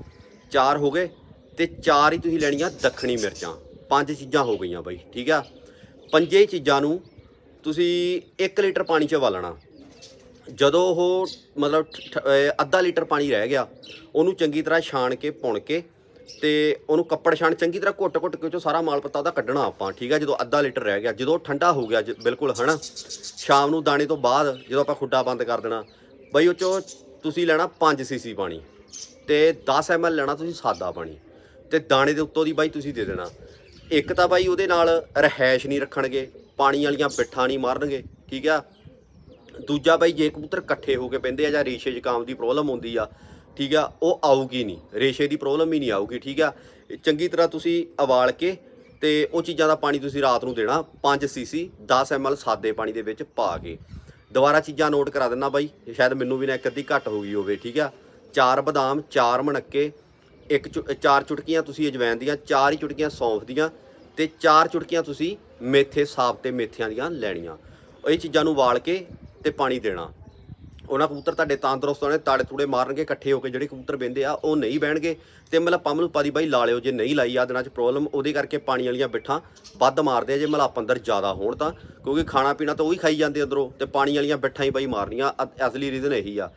ਚਾਰ ਹੋ ਗਏ ਤੇ ਚਾਰ ਹੀ ਤੁਸੀਂ ਲੈਣੀਆਂ ਦੱਖਣੀ ਮਿਰਚਾਂ। ਪੰਜ ਚੀਜ਼ਾਂ ਹੋ ਗਈਆਂ ਬਾਈ, ਠੀਕ ਆ? ਪੰਜੇ ਚੀਜ਼ਾਂ ਨੂੰ ਤੁਸੀਂ 1 ਲੀਟਰ ਪਾਣੀ 'ਚ ਉਬਾਲਣਾ। ਜਦੋਂ ਉਹ ਮਤਲਬ ਠ- ਅੱਧਾ ਲੀਟਰ ਪਾਣੀ ਰਹਿ ਗਿਆ, ਉਹਨੂੰ ਚੰਗੀ ਤਰ੍ਹਾਂ ਛਾਣ ਕੇ, ਪੁਣ ਕੇ ਤੇ ਉਹਨੂੰ ਕੱਪੜ ਛਾਣ ਚੰਗੀ ਤਰ੍ਹਾਂ ਘੁੱਟ-ਘੁੱਟ ਕੇ ਚੋਂ ਸਾਰਾ ਮਾਲ ਪੱਤਾ ਉਹਦਾ ਕੱਢਣਾ ਆਪਾਂ, ਠੀਕ ਆ? ਜਦੋਂ ਅੱਧਾ ਲੀਟਰ ਰਹਿ ਗਿਆ, ਜਦੋਂ ਠੰਡਾ ਹੋ ਗਿਆ ਬਿਲਕੁਲ, ਹਨਾ? ਸ਼ਾਮ ਨੂੰ ਦਾਣੇ ਤੋਂ ਬਾਅਦ ਜਦੋਂ ਆਪਾਂ ਖੁੱਡਾ ਬੰਦ ਕਰ ਦੇਣਾ, ਬਈ ਉਹ ਚੋਂ ਤੁਸੀਂ ਲੈਣਾ 5 ਸੀਸੀ ਪਾਣੀ ਤੇ 10 ml ਲੈਣਾ ਤੁਸੀਂ ਸਾਦਾ ਪਾਣੀ ਤੇ ਦਾਣੇ ਦੇ ਉੱਤੋਂ ਦੀ ਬਾਈ ਤੁਸੀਂ ਦੇ ਦੇਣਾ। ਇੱਕ ਤਾਂ ਬਾਈ ਉਹਦੇ ਨਾਲ ਰਹਿائش ਨਹੀਂ ਰੱਖਣਗੇ, ਪਾਣੀ ਵਾਲੀਆਂ ਪਿੱਠਾਂ ਨਹੀਂ ਮਾਰਨਗੇ, ਠੀਕ ਆ? ਦੂਜਾ ਬਾਈ ਜੇ ਕਬੂਤਰ ਇਕੱਠੇ ਹੋ ਕੇ ਪੈਂਦੇ ਆ ਜਾਂ ਰੇਸ਼ੇ ਜ਼ੁਕਾਮ ਦੀ ਪ੍ਰੋਬਲਮ ਹੁੰਦੀ ਆ ਠੀਕ ਆ, ਉਹ ਆਊਗੀ ਨਹੀਂ। ਰੇਸ਼ੇ ਦੀ ਪ੍ਰੋਬਲਮ ਹੀ ਨਹੀਂ ਆਊਗੀ, ਠੀਕ ਆ। ਚੰਗੀ ਤਰ੍ਹਾਂ ਤੁਸੀਂ ਉਬਾਲ ਕੇ ਤੇ ਉਹ ਚੀਜ਼ਾਂ ਦਾ ਪਾਣੀ ਤੁਸੀਂ ਰਾਤ ਨੂੰ ਦੇਣਾ 5 ਸੀਸੀ 10 ml ਸਾਦੇ ਪਾਣੀ ਦੇ ਵਿੱਚ ਪਾ ਕੇ। ਦੁਬਾਰਾ ਚੀਜ਼ਾਂ ਨੋਟ ਕਰਾ ਦਿੰਨਾ ਬਾਈ, ਸ਼ਾਇਦ ਮੈਨੂੰ ਵੀ ਨਾ ਇੱਕ ਅੱਧੀ ਘੱਟ ਹੋ ਗਈ ਹੋਵੇ, ਠੀਕ ਆ। ਚਾਰ ਬਦਾਮ, ਚਾਰ ਮਣੱਕੇ, ਇੱਕ ਚੁ- ਚਾਰ ਚੁਟਕੀਆਂ ਤੁਸੀਂ ਅਜਵੈਨ ਦੀਆਂ, ਚਾਰ ਹੀ ਚੁਟਕੀਆਂ ਸੌਂਫ ਦੀਆਂ ਤੇ ਚਾਰ ਚੁਟਕੀਆਂ ਤੁਸੀਂ ਮੇਥੇ ਸਾਫ਼ ਤੇ ਮੇਥਿਆਂ ਦੀਆਂ ਲੈਣੀਆਂ। ਇਹ ਚੀਜ਼ਾਂ ਨੂੰ ਵਾਲ ਕੇ ਤੇ ਪਾਣੀ ਦੇਣਾ। ਉਹਨਾਂ ਕਬੂਤਰ ਤੁਹਾਡੇ ਤੰਦਰੁਸਤ ਹੋਣੇ, ਤਾੜੇ ਤੂੜੇ ਮਾਰਨਗੇ, ਇਕੱਠੇ ਹੋ ਕੇ ਜਿਹੜੇ ਕਬੂਤਰ ਬਹਿੰਦੇ ਆ, ਉਹ ਨਹੀਂ ਬਹਿਣਗੇ। ਤੇ ਮਤਲਬ ਪੰਮਲੂਪਾ ਦੀ ਬਾਈ ਲਾ ਲਿਓ, ਜੇ ਨਹੀਂ ਲਾਈ ਆ, ਦਿਨਾਂ 'ਚ ਪ੍ਰੋਬਲਮ ਉਹਦੇ ਕਰਕੇ ਪਾਣੀ ਵਾਲੀਆਂ ਬਿੱਠਾਂ ਵੱਧ ਮਾਰਦੇ ਆ, ਜੇ ਮਲੱਪ ਅੰਦਰ ਜ਼ਿਆਦਾ ਹੋਣ ਤਾਂ। ਕਿਉਂਕਿ ਖਾਣਾ ਪੀਣਾ ਤਾਂ ਉਹੀ ਖਾਈ ਜਾਂਦੇ ਅੰਦਰੋਂ, ਤੇ ਪਾਣੀ ਵਾਲੀਆਂ ਬਿੱਠਾਂ ਹੀ ਬਾਈ ਮਾਰਨੀਆਂ, ਅ- ਅਸਲੀ ਰੀਜ਼ਨ ਇਹੀ ਆ।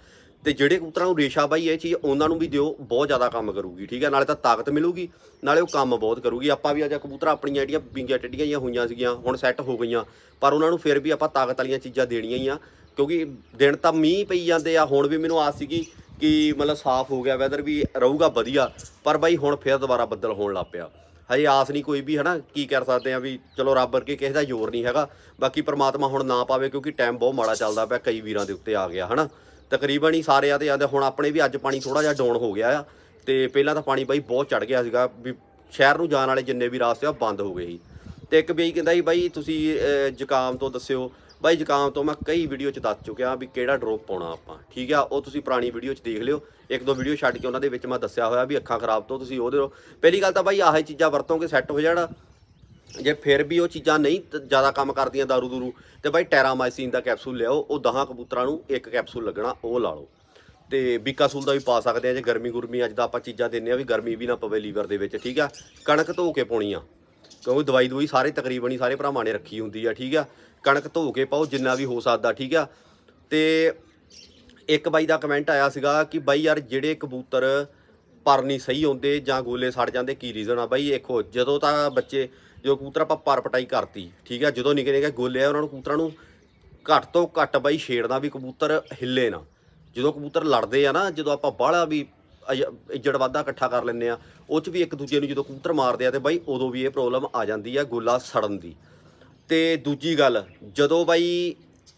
ਤੇ ਜਿਹੜੇ ਕਬੂਤਰਾਂ ਨੂੰ ਰੇਸ਼ਾ ਬਾਈ, ਇਹ ਚੀਜ਼ ਉਹਨਾਂ ਨੂੰ ਵੀ ਦਿਓ, ਬਹੁਤ ਜ਼ਿਆਦਾ ਕੰਮ ਕਰੂਗੀ, ਠੀਕ ਹੈ ਨਾਲੇ ਤਾਂ ਤਾਕਤ ਮਿਲੂਗੀ, ਨਾਲੇ ਉਹ ਕੰਮ ਬਹੁਤ ਕਰੂਗੀ। ਆਪਾਂ ਵੀ ਅੱਜ ਕਬੂਤਰਾਂ ਆਪਣੀਆਂ ਜਿਹੜੀਆਂ ਬਿੰਗੀਆਂ ਟੱਡੀਆਂ ਜਿਹੀਆਂ ਹੋਈਆਂ ਸੀਗੀਆਂ, ਹੁਣ ਸੈੱਟ ਹੋ ਗਈਆਂ, ਪਰ ਉਹਨਾਂ ਨੂੰ ਫਿਰ ਵੀ ਆਪਾਂ ਤਾਕਤ ਵਾਲੀਆਂ ਚੀਜ਼ਾਂ ਦੇਣੀਆਂ ਹੀ ਆ। ਕਿਉਂਕਿ ਦਿਨ ਤਾਂ ਮੀਂਹ ਪਈ ਜਾਂਦੇ ਆ, ਹੁਣ ਵੀ ਮੈਨੂੰ ਆਸ ਸੀਗੀ ਕਿ ਮਤਲਬ ਸਾਫ਼ ਹੋ ਗਿਆ ਵੈਦਰ ਵੀ ਰਹੂਗਾ ਵਧੀਆ, ਪਰ ਬਾਈ ਹੁਣ ਫਿਰ ਦੁਬਾਰਾ ਬੱਦਲ ਹੋਣ ਲੱਗ ਪਿਆ। ਹਜੇ ਆਸ ਨਹੀਂ ਕੋਈ ਵੀ, ਹਨਾ, ਕੀ ਕਰ ਸਕਦੇ ਆ ਵੀ ਚਲੋ ਰੱਬ ਵਰਗੇ ਕਿਸੇ ਦਾ ਜ਼ੋਰ ਨਹੀਂ ਹੈਗਾ, ਬਾਕੀ ਪ੍ਰਮਾਤਮਾ ਹੁਣ ਨਾ ਪਾਵੇ ਕਿਉਂਕਿ ਟਾਈਮ ਬਹੁਤ ਮਾੜਾ ਚੱਲਦਾ ਪਿਆ, ਕਈ ਵੀਰਾਂ ਦੇ ਉੱਤੇ ਆ ਗਿਆ, ਹਨਾ। ਤਕਰੀਬਨ ਹੀ ਸਾਰੇ ਆ ਤੇ ਆਂਦੇ, ਹੁਣ ਆਪਣੇ ਵੀ ਅੱਜ ਪਾਣੀ ਥੋੜਾ ਜਿਹਾ ਡਾਊਨ ਹੋ ਗਿਆ ਆ, ਤੇ ਪਹਿਲਾਂ ਤਾਂ ਪਾਣੀ ਬਾਈ ਬਹੁਤ ਚੜ ਗਿਆ ਸੀਗਾ, ਵੀ ਸ਼ਹਿਰ ਨੂੰ ਜਾਣ ਵਾਲੇ ਜਿੰਨੇ ਵੀ ਰਾਸਤੇ ਆ ਬੰਦ ਹੋ ਗਏ ਸੀ। ਤੇ ਇੱਕ ਬਈ ਕਹਿੰਦਾ ਸੀ, ਬਾਈ ਤੁਸੀਂ ਜ਼ੁਕਾਮ ਤੋਂ ਦੱਸਿਓ ਬਾਈ ਜ਼ੁਕਾਮ ਤੋਂ ਮੈਂ ਕਈ ਵੀਡੀਓ ਚ ਦੱਸ ਚੁੱਕਿਆ ਵੀ ਕਿਹੜਾ ਡ੍ਰੌਪ ਪਾਉਣਾ ਆਪਾਂ। ਠੀਕ ਆ? ਉਹ ਤੁਸੀਂ ਪੁਰਾਣੀ ਵੀਡੀਓ ਚ ਦੇਖ ਲਿਓ। ਇੱਕ ਦੋ ਵੀਡੀਓ ਛੱਡ ਕੇ ਉਹਨਾਂ ਦੇ ਵਿੱਚ ਮੈਂ ਦੱਸਿਆ ਹੋਇਆ ਵੀ ਅੱਖਾਂ ਖਰਾਬ ਤੋਂ ਤੁਸੀਂ ਉਹਦੇ ਪਹਿਲੀ ਗੱਲ ਤਾਂ ਬਾਈ ਆਹੀ ਚੀਜ਼ਾਂ ਵਰਤੋਂਗੇ ਸੈੱਟ ਹੋ ਜਾਣਾ। ਜੇ ਫਿਰ ਵੀ ਉਹ ਚੀਜ਼ਾਂ ਨਹੀਂ ਜ਼ਿਆਦਾ ਕੰਮ ਕਰਦੀਆਂ ਦਾਰੂ ਦੂਰੂ, ਤੇ ਬਾਈ ਟੈਰਾਮਾਈਸਿਨ ਦਾ ਕੈਪਸੂਲ ਲਿਆਓ। ਉਹ 10 ਕਬੂਤਰਾਂ ਨੂੰ ਇੱਕ ਕੈਪਸੂਲ ਲੱਗਣਾ, ਉਹ ਲਾ ਲਓ। ਤੇ ਬੀਕਾਸੂਲ ਦਾ ਵੀ ਪਾ ਸਕਦੇ ਆ ਜੇ ਗਰਮੀ ਗੁਰਮੀ ਅੱਜ ਦਾ ਆਪਾਂ ਚੀਜ਼ਾਂ ਦਿੰਨੇ ਆ ਵੀ ਗਰਮੀ ਵੀ ਨਾ ਪਵੇ ਲੀਵਰ ਦੇ ਵਿੱਚ, ਠੀਕ ਆ? ਕਣਕ ਧੋ ਕੇ ਪਾਉਣੀ ਆ। ਕਿਉਂਕਿ ਦਵਾਈ ਦਵਾਈ ਸਾਰੇ ਤਕਰੀਬਨ ਹੀ ਸਾਰੇ ਭਰਾਵਾਂ ਨੇ ਰੱਖੀ ਹੁੰਦੀ ਆ, ਠੀਕ ਆ? ਕਣਕ ਧੋ ਕੇ ਪਾਓ, ਜਿੰਨਾ ਵੀ ਹੋ ਸਕਦਾ, ਠੀਕ ਆ? ਤੇ ਇੱਕ ਬਾਈ ਦਾ ਕਮੈਂਟ ਆਇਆ ਸੀਗਾ ਕਿ ਬਾਈ ਯਾਰ ਜਿਹੜੇ ਕਬੂਤਰ ਪਰ ਨਹੀਂ ਸਹੀ ਹੁੰਦੇ ਜਾਂ ਗੋਲੇ ਸੜ ਜਾਂਦੇ, ਕੀ ਰੀਜ਼ਨ ਆ ਬਾਈ? ਦੇਖੋ, ਜਦੋਂ ਤਾਂ ਬੱਚੇ ਜੋ ਕਬੂਤਰ ਆਪਾਂ ਪਰ ਪਟਾਈ ਕਰਤੀ, ਠੀਕ ਆ? ਜਦੋਂ ਨਿੱਕੇ ਨਿੱਕੇ ਗੋਲੇ ਆ, ਉਹਨਾਂ ਨੂੰ ਕਬੂਤਰਾਂ ਨੂੰ ਘੱਟ ਤੋਂ ਘੱਟ ਬਾਈ ਛੇੜਨਾ ਵੀ ਕਬੂਤਰ ਹਿੱਲੇ ਨਾ। ਜਦੋਂ ਕਬੂਤਰ ਲੜਦੇ ਆ ਨਾ, ਜਦੋਂ ਆਪਾਂ ਬਾਹਲਾ ਵੀ ਅਜ- ਇੱਜੜ ਵਾਧਾ ਇਕੱਠਾ ਕਰ ਲੈਂਦੇ ਆ, ਉਹ ਚ ਵੀ ਇੱਕ ਦੂਜੇ ਨੂੰ ਜਦੋਂ ਕਬੂਤਰ ਮਾਰਦੇ ਆ ਤੇ ਬਾਈ ਉਦੋਂ ਵੀ ਇਹ ਪ੍ਰੋਬਲਮ ਆ ਜਾਂਦੀ ਆ ਗੋਲਾ ਸੜਨ ਦੀ। ਤੇ ਦੂਜੀ ਗੱਲ, ਜਦੋਂ ਬਾਈ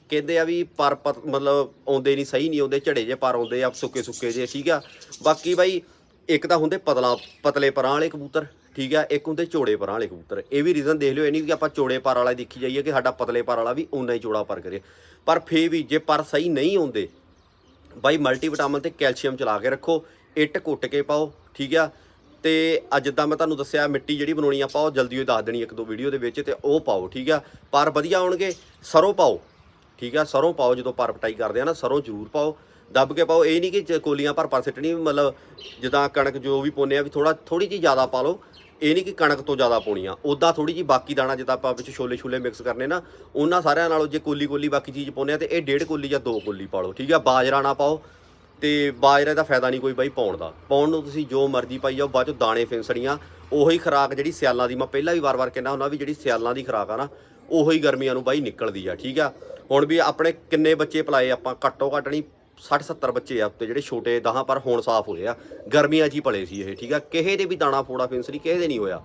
ਕਹਿੰਦੇ ਆ ਵੀ ਪਰ ਪਤ- ਮਤਲਬ ਆਉਂਦੇ ਨਹੀਂ, ਸਹੀ ਨਹੀਂ ਆਉਂਦੇ, ਝੜੇ ਜੇ ਪਰ ਆਉਂਦੇ ਆ, ਸੁੱਕੇ ਸੁੱਕੇ ਜੇ, ਠੀਕ ਆ? ਬਾਕੀ ਬਾਈ ਇੱਕ ਤਾਂ ਹੁੰਦੇ ਪਤਲਾ, ਪਤਲੇ ਪਰਾਂ ਵਾਲੇ ਕਬੂਤਰ, ਠੀਕ ਆ? ਇੱਕ ਹੁੰਦੇ ਚੋੜੇ ਪਰਾਂ ਵਾਲੇ ਕਬੂਤਰ। ਇਹ ਵੀ ਰੀਜ਼ਨ ਦੇਖ ਲਿਓ, ਇਹ ਨਹੀਂ ਕਿ ਆਪਾਂ ਚੋੜੇ ਪਰ ਵਾਲਾ ਦੇਖੀ ਜਾਈਏ ਕਿ ਸਾਡਾ ਪਤਲੇ ਪਰ ਵਾਲਾ ਵੀ ਉਨਾ ਹੀ ਚੌੜਾ ਪਰ ਕਰੇ। ਪਰ ਫੇ ਵੀ ਜੇ ਪਰ ਸਹੀ ਨਹੀਂ ਆਉਂਦੇ, ਬਾਈ ਮਲਟੀਵਿਟਾਮਿਨ ਤੇ ਕੈਲਸ਼ੀਅਮ ਚਲਾ ਕੇ ਰੱਖੋ, ਇੱਟ ਕੁੱਟ ਕੇ ਪਾਓ, ਠੀਕ ਆ? ਤੇ ਅੱਜ ਜਿੱਦਾਂ ਮੈਂ ਤੁਹਾਨੂੰ ਦੱਸਿਆ ਮਿੱਟੀ ਜਿਹੜੀ ਬਣਾਉਣੀ ਆਪਾਂ ਉਹ ਜਲਦੀ ਹੀ ਦੱਸ ਦੇਣੀ ਇੱਕ ਦੋ ਵੀਡੀਓ ਦੇ ਵਿੱਚ ਤੇ ਉਹ ਪਾਓ, ਠੀਕ ਆ? ਪਰ ਵਧੀਆ ਆਉਣਗੇ, ਸਰੋਂ ਪਾਓ, ਠੀਕ ਆ? ਸਰੋਂ ਪਾਓ ਜਦੋਂ ਪਰ ਪਟਾਈ ਕਰਦੇ ਆ ਨਾ, ਸਰੋਂ ਜ਼ਰੂਰ ਪਾਓ। ਦੱਬ ਕੇ ਪਾਓ, ਇਹ ਨਹੀਂ ਕਿ ਚ- ਕੋਲੀਆਂ ਭਰ ਪਰ ਸਿੱਟਣੀ, ਮਤਲਬ ਜਿੱਦਾਂ ਕਣਕ ਜੋ ਵੀ ਪਾਉਂਦੇ ਆ ਵੀ ਥੋੜਾ ਥੋੜੀ ਜਿਹੀ ਜ਼ਿਆਦਾ ਪਾ ਲਓ। ਇਹ ਨਹੀਂ ਕਿ ਕਣਕ ਤੋਂ ਜ਼ਿਆਦਾ ਪਾਉਣੀ ਆ ਉਦਾਂ ਥੋੜੀ ਜਿਹੀ ਬਾਕੀ ਦਾਣਾ ਜਿੱਦਾਂ ਆਪਾਂ ਵਿੱਚ ਛੋਲੇ ਛੋਲੇ ਮਿਕਸ ਕਰਨੇ ਨਾ, ਉਹਨਾਂ ਸਾਰਿਆਂ ਨਾਲੋਂ ਜੇ ਕੋਲੀ ਕੋਲੀ ਬਾਕੀ ਚੀਜ਼ ਪਾਉਂਦੇ ਆ ਤੇ ਇਹ ਡੇਢ ਕੋਲੀ ਜਾਂ ਦੋ ਕੋਲੀ ਪਾ ਲਓ, ਠੀਕ ਆ? ਬਾਜਰਾ ਨਾ ਪਾਓ ਤੇ ਬਾਜਰੇ ਦਾ ਫਾਇਦਾ ਨਹੀਂ ਕੋਈ ਬਾਈ ਪਾਉਣ ਦਾ। ਪਾਉਣ ਨੂੰ ਤੁਸੀਂ ਜੋ ਮਰਜ਼ੀ ਪਾਈ ਜਾਓ, ਬਾਅਦ ਚੋਂ ਦਾਣੇ ਫਿੰਸੜੀਆਂ ਉਹੀ ਖਰਾਕ ਜਿਹੜੀ ਸਿਆਲਾਂ ਦੀ, ਮੈਂ ਪਹਿਲਾਂ ਵੀ ਵਾਰ-ਵਾਰ ਕਹਿੰਦਾ ਹੁੰਦਾ ਵੀ ਜਿਹੜੀ ਸਿਆਲਾਂ ਦੀ ਖਰਾਕ ਆ ਨਾ, ਉਹੀ ਗਰਮੀਆਂ ਨੂੰ ਬਾਈ ਨਿਕਲਦੀ ਆ, ਠੀਕ ਆ? ਹੁਣ ਵੀ ਆਪਣੇ ਕਿੰਨੇ ਬੱਚੇ ਪਲਾਏ ਆਪਾਂ ਘੱਟੋ ਘੱਟ ਨਹੀਂ 60 70 ਬੱਚੇ ਆ ਉੱਤੇ ਜਿਹੜੇ ਛੋਟੇ 10 ਪਰ ਹੁਣ ਸਾਫ਼ ਹੋਏ ਆ। ਗਰਮੀਆਂ 'ਚ ਹੀ ਪਲੇ ਸੀ ਇਹ, ਠੀਕ ਆ? ਕਿਸੇ ਦੇ ਵੀ ਦਾਣਾ ਫੋੜਾ ਫਿੰਸੜੀ ਕਿਸੇ ਦੇ ਨਹੀਂ ਹੋਇਆ।